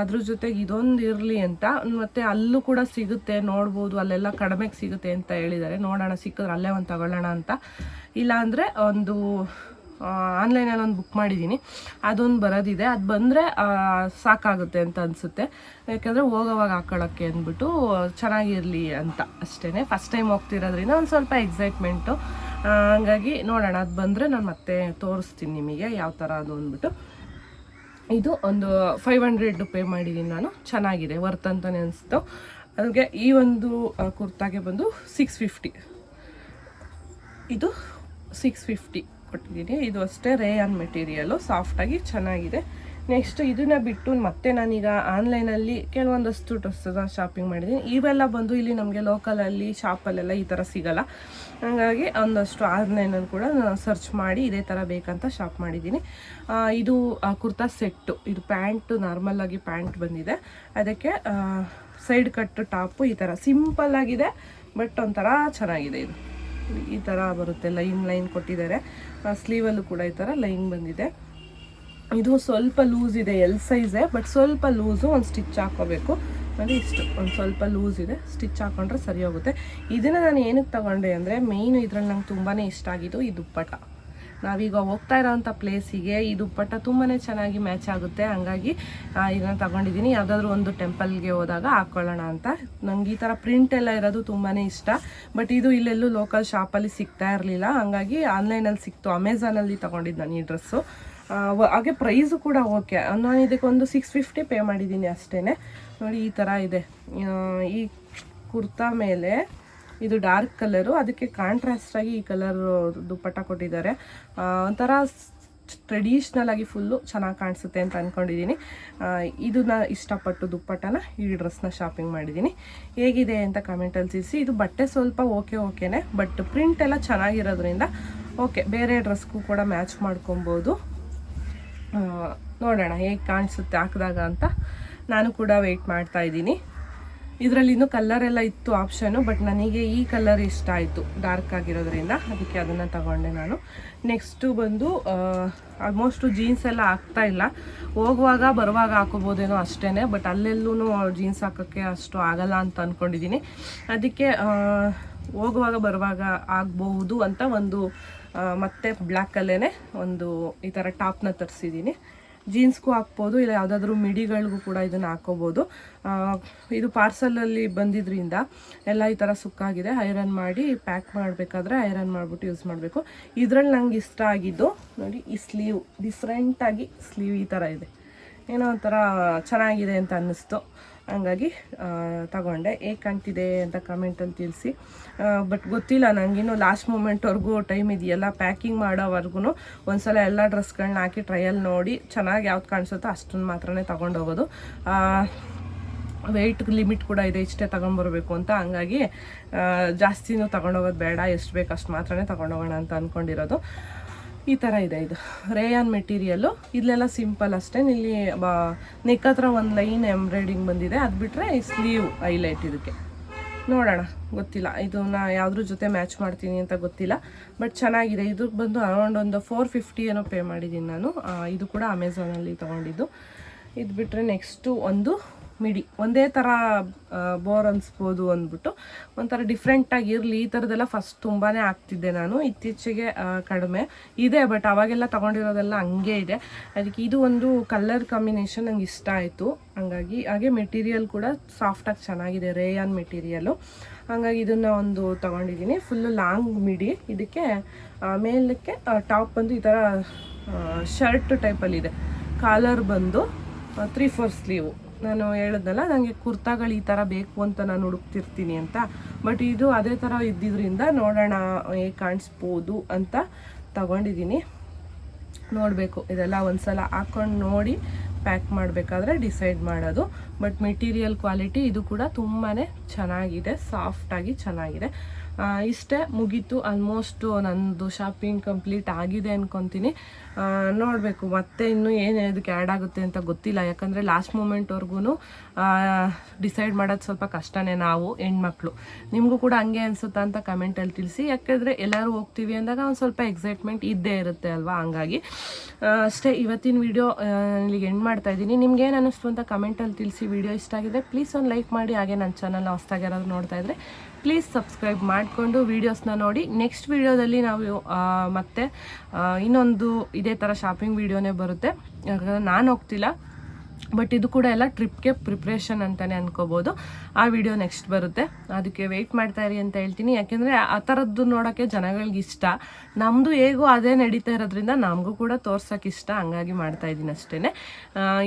ಅದ್ರ ಜೊತೆಗೆ ಇದೊಂದು ಇರಲಿ ಅಂತ. ಮತ್ತೆ ಅಲ್ಲೂ ಕೂಡ ಸಿಗುತ್ತೆ. ನೋಡ್ಬೋದು, ಅಲ್ಲೆಲ್ಲ ಕಡಿಮೆಗೆ ಸಿಗುತ್ತೆ ಅಂತ ಹೇಳಿದ್ದಾರೆ. ನೋಡೋಣ, ಸಿಕ್ಕಿದ್ರೆ ಅಲ್ಲೇ ಒಂದು ತಗೊಳ್ಳೋಣ ಅಂತ. ಇಲ್ಲಾಂದರೆ ಒಂದು ಆನ್ಲೈನಲ್ಲಿ ಒಂದು ಬುಕ್ ಮಾಡಿದ್ದೀನಿ. ಅದೊಂದು ಬರೋದಿದೆ. ಅದು ಬಂದರೆ ಸಾಕಾಗುತ್ತೆ ಅಂತ ಅನಿಸುತ್ತೆ. ಯಾಕಂದರೆ ಹೋಗೋವಾಗ ಹಾಕೊಳ್ಳೋಕ್ಕೆ ಅಂದ್ಬಿಟ್ಟು, ಚೆನ್ನಾಗಿರಲಿ ಅಂತ ಅಷ್ಟೇ ಫಸ್ಟ್ ಟೈಮ್ ಹೋಗ್ತಿರೋದ್ರಿಂದ ಒಂದು ಸ್ವಲ್ಪ ಎಕ್ಸೈಟ್ಮೆಂಟು ಹಂಗಾಗಿ ನೋಡೋಣ. ಅದು ಬಂದರೆ ನಾನು ಮತ್ತೆ ತೋರಿಸ್ತೀನಿ ನಿಮಗೆ ಯಾವ ಥರ ಅದು ಅಂದ್ಬಿಟ್ಟು. ಇದು ಒಂದು ಫೈವ್ ಹಂಡ್ರೆಡ್ ಪೇ ಮಾಡಿದ್ದೀನಿ ನಾನು. ಚೆನ್ನಾಗಿದೆ. ವರ್ತ್ ಅಂತಲೇ ಅನಿಸ್ತು. ಅದಕ್ಕೆ ಈ ಒಂದು ಕುರ್ತಾಗೆ ಬಂದು ಸಿಕ್ಸ್ ಫಿಫ್ಟಿ ಇದು ಸಿಕ್ಸ್ ಫಿಫ್ಟಿ ಕೊಟ್ಟಿದ್ದೀನಿ. ಇದು ಅಷ್ಟೇ ರೇಯಾನ್ ಮೆಟೀರಿಯಲು ಸಾಫ್ಟಾಗಿ ಚೆನ್ನಾಗಿದೆ. ನೆಕ್ಸ್ಟ್ ಇದನ್ನ ಬಿಟ್ಟು ಮತ್ತೆ ನಾನೀಗ ಆನ್ಲೈನಲ್ಲಿ ಕೆಲವೊಂದಷ್ಟು ಡ್ರೆಸ್ಸನ್ನ ಶಾಪಿಂಗ್ ಮಾಡಿದ್ದೀನಿ. ಇವೆಲ್ಲ ಬಂದು ಇಲ್ಲಿ ನಮಗೆ ಲೋಕಲಲ್ಲಿ ಶಾಪಲ್ಲೆಲ್ಲ ಈ ಥರ ಸಿಗಲ್ಲ. ಹಾಗಾಗಿ ಒಂದಷ್ಟು ಆನ್ಲೈನಲ್ಲಿ ಕೂಡ ಸರ್ಚ್ ಮಾಡಿ ಇದೇ ಥರ ಬೇಕಂತ ಶಾಪ್ ಮಾಡಿದ್ದೀನಿ. ಇದು ಕುರ್ತಾ ಸೆಟ್ಟು ಇದು ಪ್ಯಾಂಟು ನಾರ್ಮಲ್ಲಾಗಿ ಪ್ಯಾಂಟ್ ಬಂದಿದೆ. ಅದಕ್ಕೆ ಸೈಡ್ ಕಟ್ ಟಾಪು ಈ ಥರ ಸಿಂಪಲ್ ಆಗಿದೆ ಬಟ್ ಒಂಥರ ಚೆನ್ನಾಗಿದೆ ಇದು. ಈ ಥರ ಬರುತ್ತೆ, ಲೈನ್ ಲೈನ್ ಕೊಟ್ಟಿದ್ದಾರೆ. ಸ್ಲೀವಲ್ಲೂ ಕೂಡ ಈ ಥರ ಲೈನ್ ಬಂದಿದೆ. ಇದು ಸ್ವಲ್ಪ ಲೂಸ್ ಇದೆ, ಎಲ್ ಸೈಜೇ ಬಟ್ ಸ್ವಲ್ಪ ಲೂಸು ಒಂದು ಸ್ಟಿಚ್ ಹಾಕೋಬೇಕು. ಅಂದರೆ ಇಷ್ಟು, ಒಂದು ಸ್ವಲ್ಪ ಲೂಸ್ ಇದೆ, ಸ್ಟಿಚ್ ಹಾಕೊಂಡ್ರೆ ಸರಿ ಹೋಗುತ್ತೆ. ಇದನ್ನು ನಾನು ಏನಕ್ಕೆ ತಗೊಂಡೆ ಅಂದರೆ ಮೇಯ್ನು ಇದ್ರಲ್ಲಿ ನಂಗೆ ತುಂಬಾ ಇಷ್ಟ ಆಗಿದ್ದು ಈ ದುಪ್ಪಟ ನಾವೀಗ ಹೋಗ್ತಾ ಇರೋವಂಥ ಪ್ಲೇಸಿಗೆ ಈ ದುಪ್ಪಟ್ಟ ತುಂಬಾ ಚೆನ್ನಾಗಿ ಮ್ಯಾಚ್ ಆಗುತ್ತೆ. ಹಂಗಾಗಿ ಇದನ್ನು ತಗೊಂಡಿದ್ದೀನಿ. ಯಾವುದಾದ್ರೂ ಒಂದು ಟೆಂಪಲ್ಗೆ ಹೋದಾಗ ಹಾಕ್ಕೊಳ್ಳೋಣ ಅಂತ. ನಂಗೆ ಈ ಥರ ಪ್ರಿಂಟ್ ಎಲ್ಲ ಇರೋದು ತುಂಬಾ ಇಷ್ಟ. ಬಟ್ ಇದು ಇಲ್ಲೆಲ್ಲೂ ಲೋಕಲ್ ಶಾಪಲ್ಲಿ ಸಿಗ್ತಾ ಇರಲಿಲ್ಲ. ಹಂಗಾಗಿ ಆನ್ಲೈನಲ್ಲಿ ಸಿಕ್ತು. ಅಮೆಝಾನಲ್ಲಿ ತೊಗೊಂಡಿದ್ದು ನಾನು ಈ ಡ್ರೆಸ್ಸು. ಹಾಗೆ ಪ್ರೈಸು ಕೂಡ ಓಕೆ. ನಾನು ಇದಕ್ಕೆ ಒಂದು ಸಿಕ್ಸ್ ಫಿಫ್ಟಿ ಪೇ ಮಾಡಿದ್ದೀನಿ ಅಷ್ಟೇ ನೋಡಿ, ಈ ಥರ ಇದೆ. ಈ ಕುರ್ತಾ ಮೇಲೆ ಇದು ಡಾರ್ಕ್ ಕಲರು, ಅದಕ್ಕೆ ಕಾಂಟ್ರಾಸ್ಟ್ ಆಗಿ ಈ ಕಲರ್ ದುಪ್ಪಟ್ಟ ಕೊಟ್ಟಿದ್ದಾರೆ. ಒಂಥರ ಟ್ರೆಡಿಷ್ನಲ್ ಆಗಿ ಫುಲ್ಲು ಚೆನ್ನಾಗಿ ಕಾಣಿಸುತ್ತೆ ಅಂತ ಅಂದ್ಕೊಂಡಿದ್ದೀನಿ ಇದನ್ನ ಇಷ್ಟಪಟ್ಟು ದುಪ್ಪಟ್ಟನ ಈ ಡ್ರೆಸ್ನ ಶಾಪಿಂಗ್ ಮಾಡಿದ್ದೀನಿ ಹೇಗಿದೆ ಅಂತ ಕಮೆಂಟಲ್ಲಿ ತಿಳಿಸಿ. ಇದು ಬಟ್ಟೆ ಸ್ವಲ್ಪ ಓಕೆ ಓಕೆನೆ, ಬಟ್ ಪ್ರಿಂಟ್ ಎಲ್ಲ ಚೆನ್ನಾಗಿರೋದ್ರಿಂದ ಓಕೆ, ಬೇರೆ ಡ್ರೆಸ್ಗೂ ಕೂಡ ಮ್ಯಾಚ್ ಮಾಡ್ಕೊಬೋದು. ನೋಡೋಣ ಹೇಗೆ ಕಾಣಿಸುತ್ತೆ ಹಾಕಿದಾಗ ಅಂತ ನಾನು ಕೂಡ ವೆಯ್ಟ್ ಮಾಡ್ತಾ ಇದ್ದೀನಿ. ಇದರಲ್ಲಿ ಇನ್ನೂ ಕಲರ್ ಎಲ್ಲ ಇತ್ತು ಆಪ್ಷನು ಬಟ್ ನನಗೆ ಈ ಕಲ್ಲರ್ ಇಷ್ಟ ಆಯಿತು ಡಾರ್ಕ್ ಆಗಿರೋದ್ರಿಂದ. ಅದಕ್ಕೆ ಅದನ್ನು ತಗೊಂಡೆ ನಾನು. ನೆಕ್ಸ್ಟು ಬಂದು ಆಲ್ಮೋಸ್ಟು ಜೀನ್ಸ್ ಎಲ್ಲ ಆಗ್ತಾ ಇಲ್ಲ. ಹೋಗುವಾಗ, ಬರುವಾಗ ಹಾಕೋಬೋದೇನೋ ಅಷ್ಟೇ ಬಟ್ ಅಲ್ಲೆಲ್ಲೂ ಜೀನ್ಸ್ ಹಾಕೋಕ್ಕೆ ಅಷ್ಟು ಆಗಲ್ಲ ಅಂತ ಅಂದ್ಕೊಂಡಿದ್ದೀನಿ ಅದಕ್ಕೆ ಹೋಗುವಾಗ, ಬರುವಾಗ ಆಗಬಹುದು ಅಂತ ಒಂದು ಮತ್ತೆ ಬ್ಲ್ಯಾಕಲ್ಲೇ ಒಂದು ಈ ಥರ ಟಾಪ್ನ ತರಿಸಿದ್ದೀನಿ. ಜೀನ್ಸ್ಗೂ ಹಾಕ್ಬೋದು ಇಲ್ಲ ಯಾವುದಾದ್ರೂ ಮಿಡಿಗಳಿಗೂ ಕೂಡ ಇದನ್ನು ಹಾಕೋಬೋದು ಆ, ಇದು ಪಾರ್ಸಲಲ್ಲಿ ಬಂದಿದ್ರಿಂದ ಎಲ್ಲ ಈ ಥರ ಸುಕ್ಕಾಗಿದೆ. ಐರನ್ ಮಾಡಿ ಪ್ಯಾಕ್ ಮಾಡಬೇಕಾದ್ರೆ ಐರನ್ ಮಾಡಿಬಿಟ್ಟು ಯೂಸ್ ಮಾಡಬೇಕು. ಇದರಲ್ಲಿ ನಂಗೆ ಇಷ್ಟ ಆಗಿದ್ದು ನೋಡಿ ಈ ಸ್ಲೀವ್ ಡಿಫ್ರೆಂಟಾಗಿ ಸ್ಲೀವ್ ಈ ಥರ ಇದೆ. ಏನೋ ಒಂಥರ ಚೆನ್ನಾಗಿದೆ ಅಂತ ಅನ್ನಿಸ್ತು. ಹಂಗಾಗಿ ತಗೊಂಡೆ. ಹೇಗೆ ಕಾಣ್ತಿದೆ ಅಂತ ಕಮೆಂಟಲ್ಲಿ ತಿಳಿಸಿ. ಬಟ್ ಗೊತ್ತಿಲ್ಲ ನನಗಿನ್ನು ಲಾಸ್ಟ್ ಮೂಮೆಂಟ್ವರೆಗೂ ಟೈಮ್ ಇದೆಯಲ್ಲ ಪ್ಯಾಕಿಂಗ್ ಮಾಡೋವರೆಗೂ ಒಂದ್ಸಲ ಎಲ್ಲ ಡ್ರೆಸ್ಗಳನ್ನ ಹಾಕಿ ಟ್ರಯಲ್ ನೋಡಿ ಚೆನ್ನಾಗಿ ಯಾವ್ದು ಕಾಣಿಸುತ್ತೋ ಅಷ್ಟನ್ನು ಮಾತ್ರನೇ ತೊಗೊಂಡೋಗೋದು. ವೆಯ್ಟ್ ಲಿಮಿಟ್ ಕೂಡ ಇದೆ, ಇಷ್ಟೇ ತೊಗೊಂಬರ್ಬೇಕು ಅಂತ. ಹಂಗಾಗಿ ಜಾಸ್ತಿನೂ ತೊಗೊಂಡೋಗೋದು ಬೇಡ, ಎಷ್ಟು ಬೇಕು ಅಷ್ಟು ಮಾತ್ರನೇ ತೊಗೊಂಡೋಗೋಣ ಅಂತ ಅಂದ್ಕೊಂಡಿರೋದು ಈ ಥರ ಇದೆ ಇದು. ರೇಯಾನ್ ಮೆಟೀರಿಯಲ್ಲು ಇಲ್ಲೆಲ್ಲ ಸಿಂಪಲ್ ಅಷ್ಟೇ. ಇಲ್ಲಿ ನೆಕ್ ಹತ್ರ ಒಂದು ಲೈನ್ ಎಂಬ್ರಾಯ್ಡಿಂಗ್ ಬಂದಿದೆ. ಅದು ಬಿಟ್ಟರೆ ಸ್ಲೀವ್ ಹೈಲೈಟ್ ಇದಕ್ಕೆ. ನೋಡೋಣ. ಗೊತ್ತಿಲ್ಲ. ಇದನ್ನ ಯಾವುದ್ರ ಜೊತೆ ಮ್ಯಾಚ್ ಮಾಡ್ತೀನಿ ಅಂತ ಗೊತ್ತಿಲ್ಲ. ಬಟ್ ಚೆನ್ನಾಗಿದೆ. ಇದು ಬಂದು ಅರೌಂಡ್ ಒಂದು ಫೋರ್ ಫಿಫ್ಟಿ ಏನೋ ಪೇ ಮಾಡಿದ್ದೀನಿ ನಾನು. ಇದು ಕೂಡ ಅಮೆಝಾನಲ್ಲಿ ತೊಗೊಂಡಿದ್ದು. ಇದು ಬಿಟ್ಟರೆ ನೆಕ್ಸ್ಟು ಒಂದು ಮಿಡಿ, ಒಂದೇ ಥರ ಬೋರ್ ಅನ್ನಿಸ್ಬೋದು ಅಂದ್ಬಿಟ್ಟು ಒಂಥರ ಡಿಫ್ರೆಂಟಾಗಿ ಇರಲಿ. ಈ ಥರದ್ದೆಲ್ಲ ಫಸ್ಟ್ ತುಂಬಾ ಆಗ್ತಿದ್ದೆ ನಾನು. ಇತ್ತೀಚೆಗೆ ಕಡಿಮೆ ಇದೆ ಬಟ್ ಅವಾಗೆಲ್ಲ ತೊಗೊಂಡಿರೋದೆಲ್ಲ ಹಂಗೆ ಇದೆ. ಅದಕ್ಕೆ ಇದು ಒಂದು ಕಲರ್ ಕಾಂಬಿನೇಷನ್ ನಂಗೆ ಇಷ್ಟ ಆಯಿತು. ಹಂಗಾಗಿ, ಹಾಗೆ ಮೆಟೀರಿಯಲ್ ಕೂಡ ಸಾಫ್ಟಾಗಿ ಚೆನ್ನಾಗಿದೆ ರೇಯಾನ್ ಮೆಟೀರಿಯಲು ಹಾಗಾಗಿ ಇದನ್ನು ಒಂದು ತೊಗೊಂಡಿದ್ದೀನಿ. ಫುಲ್ಲು ಲಾಂಗ್ ಮಿಡಿ ಇದಕ್ಕೆ ಮೇಲಕ್ಕೆ ಟಾಪ್ ಬಂದು ಈ ಥರ ಶರ್ಟ್ ಟೈಪಲ್ಲಿದೆ ಕಾಲರ್ ಬಂದು ತ್ರೀ ಫೋರ್ ಸ್ಲೀವು ನಾನು ಹೇಳಿದ್ನಲ್ಲ ನನಗೆ ಕುರ್ತಾಗಳು ಈ ಥರ ಬೇಕು ಅಂತ ನಾನು ಹುಡುಕ್ತಿರ್ತೀನಿ ಅಂತ. ಬಟ್ ಇದು ಅದೇ ಥರ ಇದ್ದಿದ್ರಿಂದ ನೋಡೋಣ ಹೇಗೆ ಕಾಣಿಸ್ಬೋದು ಅಂತ ತಗೊಂಡಿದ್ದೀನಿ. ನೋಡಬೇಕು, ಇದೆಲ್ಲ ಒಂದ್ಸಲ ಹಾಕೊಂಡು ನೋಡಿ ಪ್ಯಾಕ್ ಮಾಡಬೇಕಾದ್ರೆ ಡಿಸೈಡ್ ಮಾಡೋದು. ಬಟ್ ಮೆಟೀರಿಯಲ್ ಕ್ವಾಲಿಟಿ ಇದು ಕೂಡ ತುಂಬಾ ಚೆನ್ನಾಗಿದೆ ಸಾಫ್ಟಾಗಿ ಚೆನ್ನಾಗಿದೆ. ಇಷ್ಟೇ ಮುಗೀತು ಆಲ್ಮೋಸ್ಟು ನನ್ನದು ಶಾಪಿಂಗ್ ಕಂಪ್ಲೀಟ್ ಆಗಿದೆ ಅನ್ಕೊತೀನಿ. ನೋಡಬೇಕು, ಮತ್ತೆ ಇನ್ನೂ ಏನು ಇದಕ್ಕೆ ಆ್ಯಡ್ ಆಗುತ್ತೆ ಅಂತ ಗೊತ್ತಿಲ್ಲ. ಯಾಕಂದರೆ ಲಾಸ್ಟ್ ಮೂಮೆಂಟ್ವರೆಗೂ ಡಿಸೈಡ್ ಮಾಡೋದು ಸ್ವಲ್ಪ ಕಷ್ಟನೇ ನಾವು, ಹೆಣ್ಮಕ್ಳು. ನಿಮಗೂ ಕೂಡ ಹಂಗೆ ಅನಿಸುತ್ತಾ ಅಂತ ಕಮೆಂಟಲ್ಲಿ ತಿಳಿಸಿ. ಯಾಕೆಂದರೆ ಎಲ್ಲರೂ ಹೋಗ್ತೀವಿ ಅಂದಾಗ ಒಂದು ಸ್ವಲ್ಪ ಎಕ್ಸೈಟ್ಮೆಂಟ್ ಇದ್ದೇ ಇರುತ್ತೆ ಅಲ್ವಾ? ಹಂಗಾಗಿ ಅಷ್ಟೇ ಇವತ್ತಿನ ವಿಡಿಯೋ ಇಲ್ಲಿಗೆ ಎಂಡ್ ಮಾಡ್ತಾ ಇದ್ದೀನಿ. ನಿಮ್ಗೆ ಏನು ಅನ್ನಿಸ್ತು ಅಂತ ಕಮೆಂಟಲ್ಲಿ ತಿಳಿಸಿ. ವಿಡಿಯೋ ಇಷ್ಟ ಆಗಿದೆ ಪ್ಲೀಸ್ ಒಂದು ಲೈಕ್ ಮಾಡಿ. ಹಾಗೆ ನನ್ನ ಚಾನಲ್ ಹೊಸ್ದಾಗಿ ನೋಡ್ತಾ ಇದ್ರೆ ಪ್ಲೀಸ್ ಸಬ್ಸ್ಕ್ರೈಬ್ ಮಾಡಿಕೊಂಡು ವೀಡಿಯೋಸ್ನ ನೋಡಿ. ನೆಕ್ಸ್ಟ್ ವೀಡಿಯೋದಲ್ಲಿ ನಾವು ಮತ್ತೆ ಇನ್ನೊಂದು ಇದೇ ಥರ ಶಾಪಿಂಗ್ ವೀಡಿಯೋನೇ ಬರುತ್ತೆ. ಯಾಕಂದರೆ ನಾನು ಹೋಗ್ತಿಲ್ಲ. ಬಟ್ ಇದು ಕೂಡ ಎಲ್ಲ ಟ್ರಿಪ್ಗೆ ಪ್ರಿಪ್ರೇಷನ್ ಅಂತಲೇ ಅನ್ಕೋಬೋದು. ಆ ವಿಡಿಯೋ ನೆಕ್ಸ್ಟ್ ಬರುತ್ತೆ. ಅದಕ್ಕೆ ವೆಯ್ಟ್ ಮಾಡ್ತಾ ಇರಿ ಅಂತ ಹೇಳ್ತೀನಿ. ಯಾಕೆಂದರೆ ಆ ಥರದ್ದು ನೋಡೋಕ್ಕೆ ಜನಗಳಿಗೆ ಇಷ್ಟ. ನಮ್ಮದು ಹೇಗೋ ಅದೇ ನಡೀತಾ ಇರೋದ್ರಿಂದ ನಮಗೂ ಕೂಡ ತೋರ್ಸೋಕೆ ಇಷ್ಟ. ಹಂಗಾಗಿ ಮಾಡ್ತಾ ಇದ್ದೀನಿ ಅಷ್ಟೇ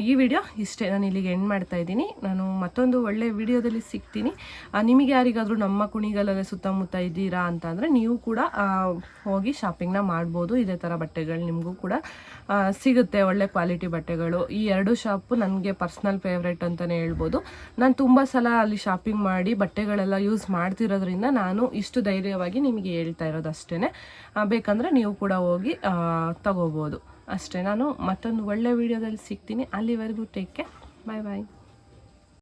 ಈ ವಿಡಿಯೋ ಇಷ್ಟೇ. ನಾನು ಇಲ್ಲಿಗೆ ಎಂಡ್ ಮಾಡ್ತಾ ಇದ್ದೀನಿ. ನಾನು ಮತ್ತೊಂದು ಒಳ್ಳೆಯ ವಿಡಿಯೋದಲ್ಲಿ ಸಿಗ್ತೀನಿ. ನಿಮಗೆ ಯಾರಿಗಾದರೂ ನಮ್ಮ ಕುಣಿಗಲಲ್ಲೇ ಸುತ್ತಮುತ್ತ ಇದ್ದೀರಾ ಅಂತಂದರೆ ನೀವು ಕೂಡ ಹೋಗಿ ಶಾಪಿಂಗ್ನ ಮಾಡ್ಬೋದು. ಇದೇ ಥರ ಬಟ್ಟೆಗಳು ನಿಮಗೂ ಕೂಡ ಸಿಗುತ್ತೆ. ಒಳ್ಳೆ ಕ್ವಾಲಿಟಿ ಬಟ್ಟೆಗಳು. ಈ ಎರಡು ಶಾಪು ನನಗೆ ಪರ್ಸ್ನಲ್ ಫೇವ್ರೇಟ್ ಅಂತಲೇ ಹೇಳ್ಬೋದು. ನಾನು ತುಂಬ ಸಲ ಅಲ್ಲಿ ಶಾಪಿಂಗ್ ಮಾಡಿ, ಬಟ್ಟೆಗಳೆಲ್ಲ ಯೂಸ್ ಮಾಡ್ತಿರೋದ್ರಿಂದ ನಾನು ಇಷ್ಟು ಧೈರ್ಯವಾಗಿ ನಿಮಗೆ ಹೇಳ್ತಾ ಇರೋದು ಅಷ್ಟೇ ಬೇಕಂದರೆ ನೀವು ಕೂಡ ಹೋಗಿ ತಗೋಬೋದು. ಅಷ್ಟೇ, ನಾನು ಮತ್ತೊಂದು ಒಳ್ಳೆ ವಿಡಿಯೋದಲ್ಲಿ ಸಿಗ್ತೀನಿ. ಅಲ್ಲಿವರೆಗೂ ಟೇಕ್ ಕೇರ್ ಬಾಯ್ ಬಾಯ್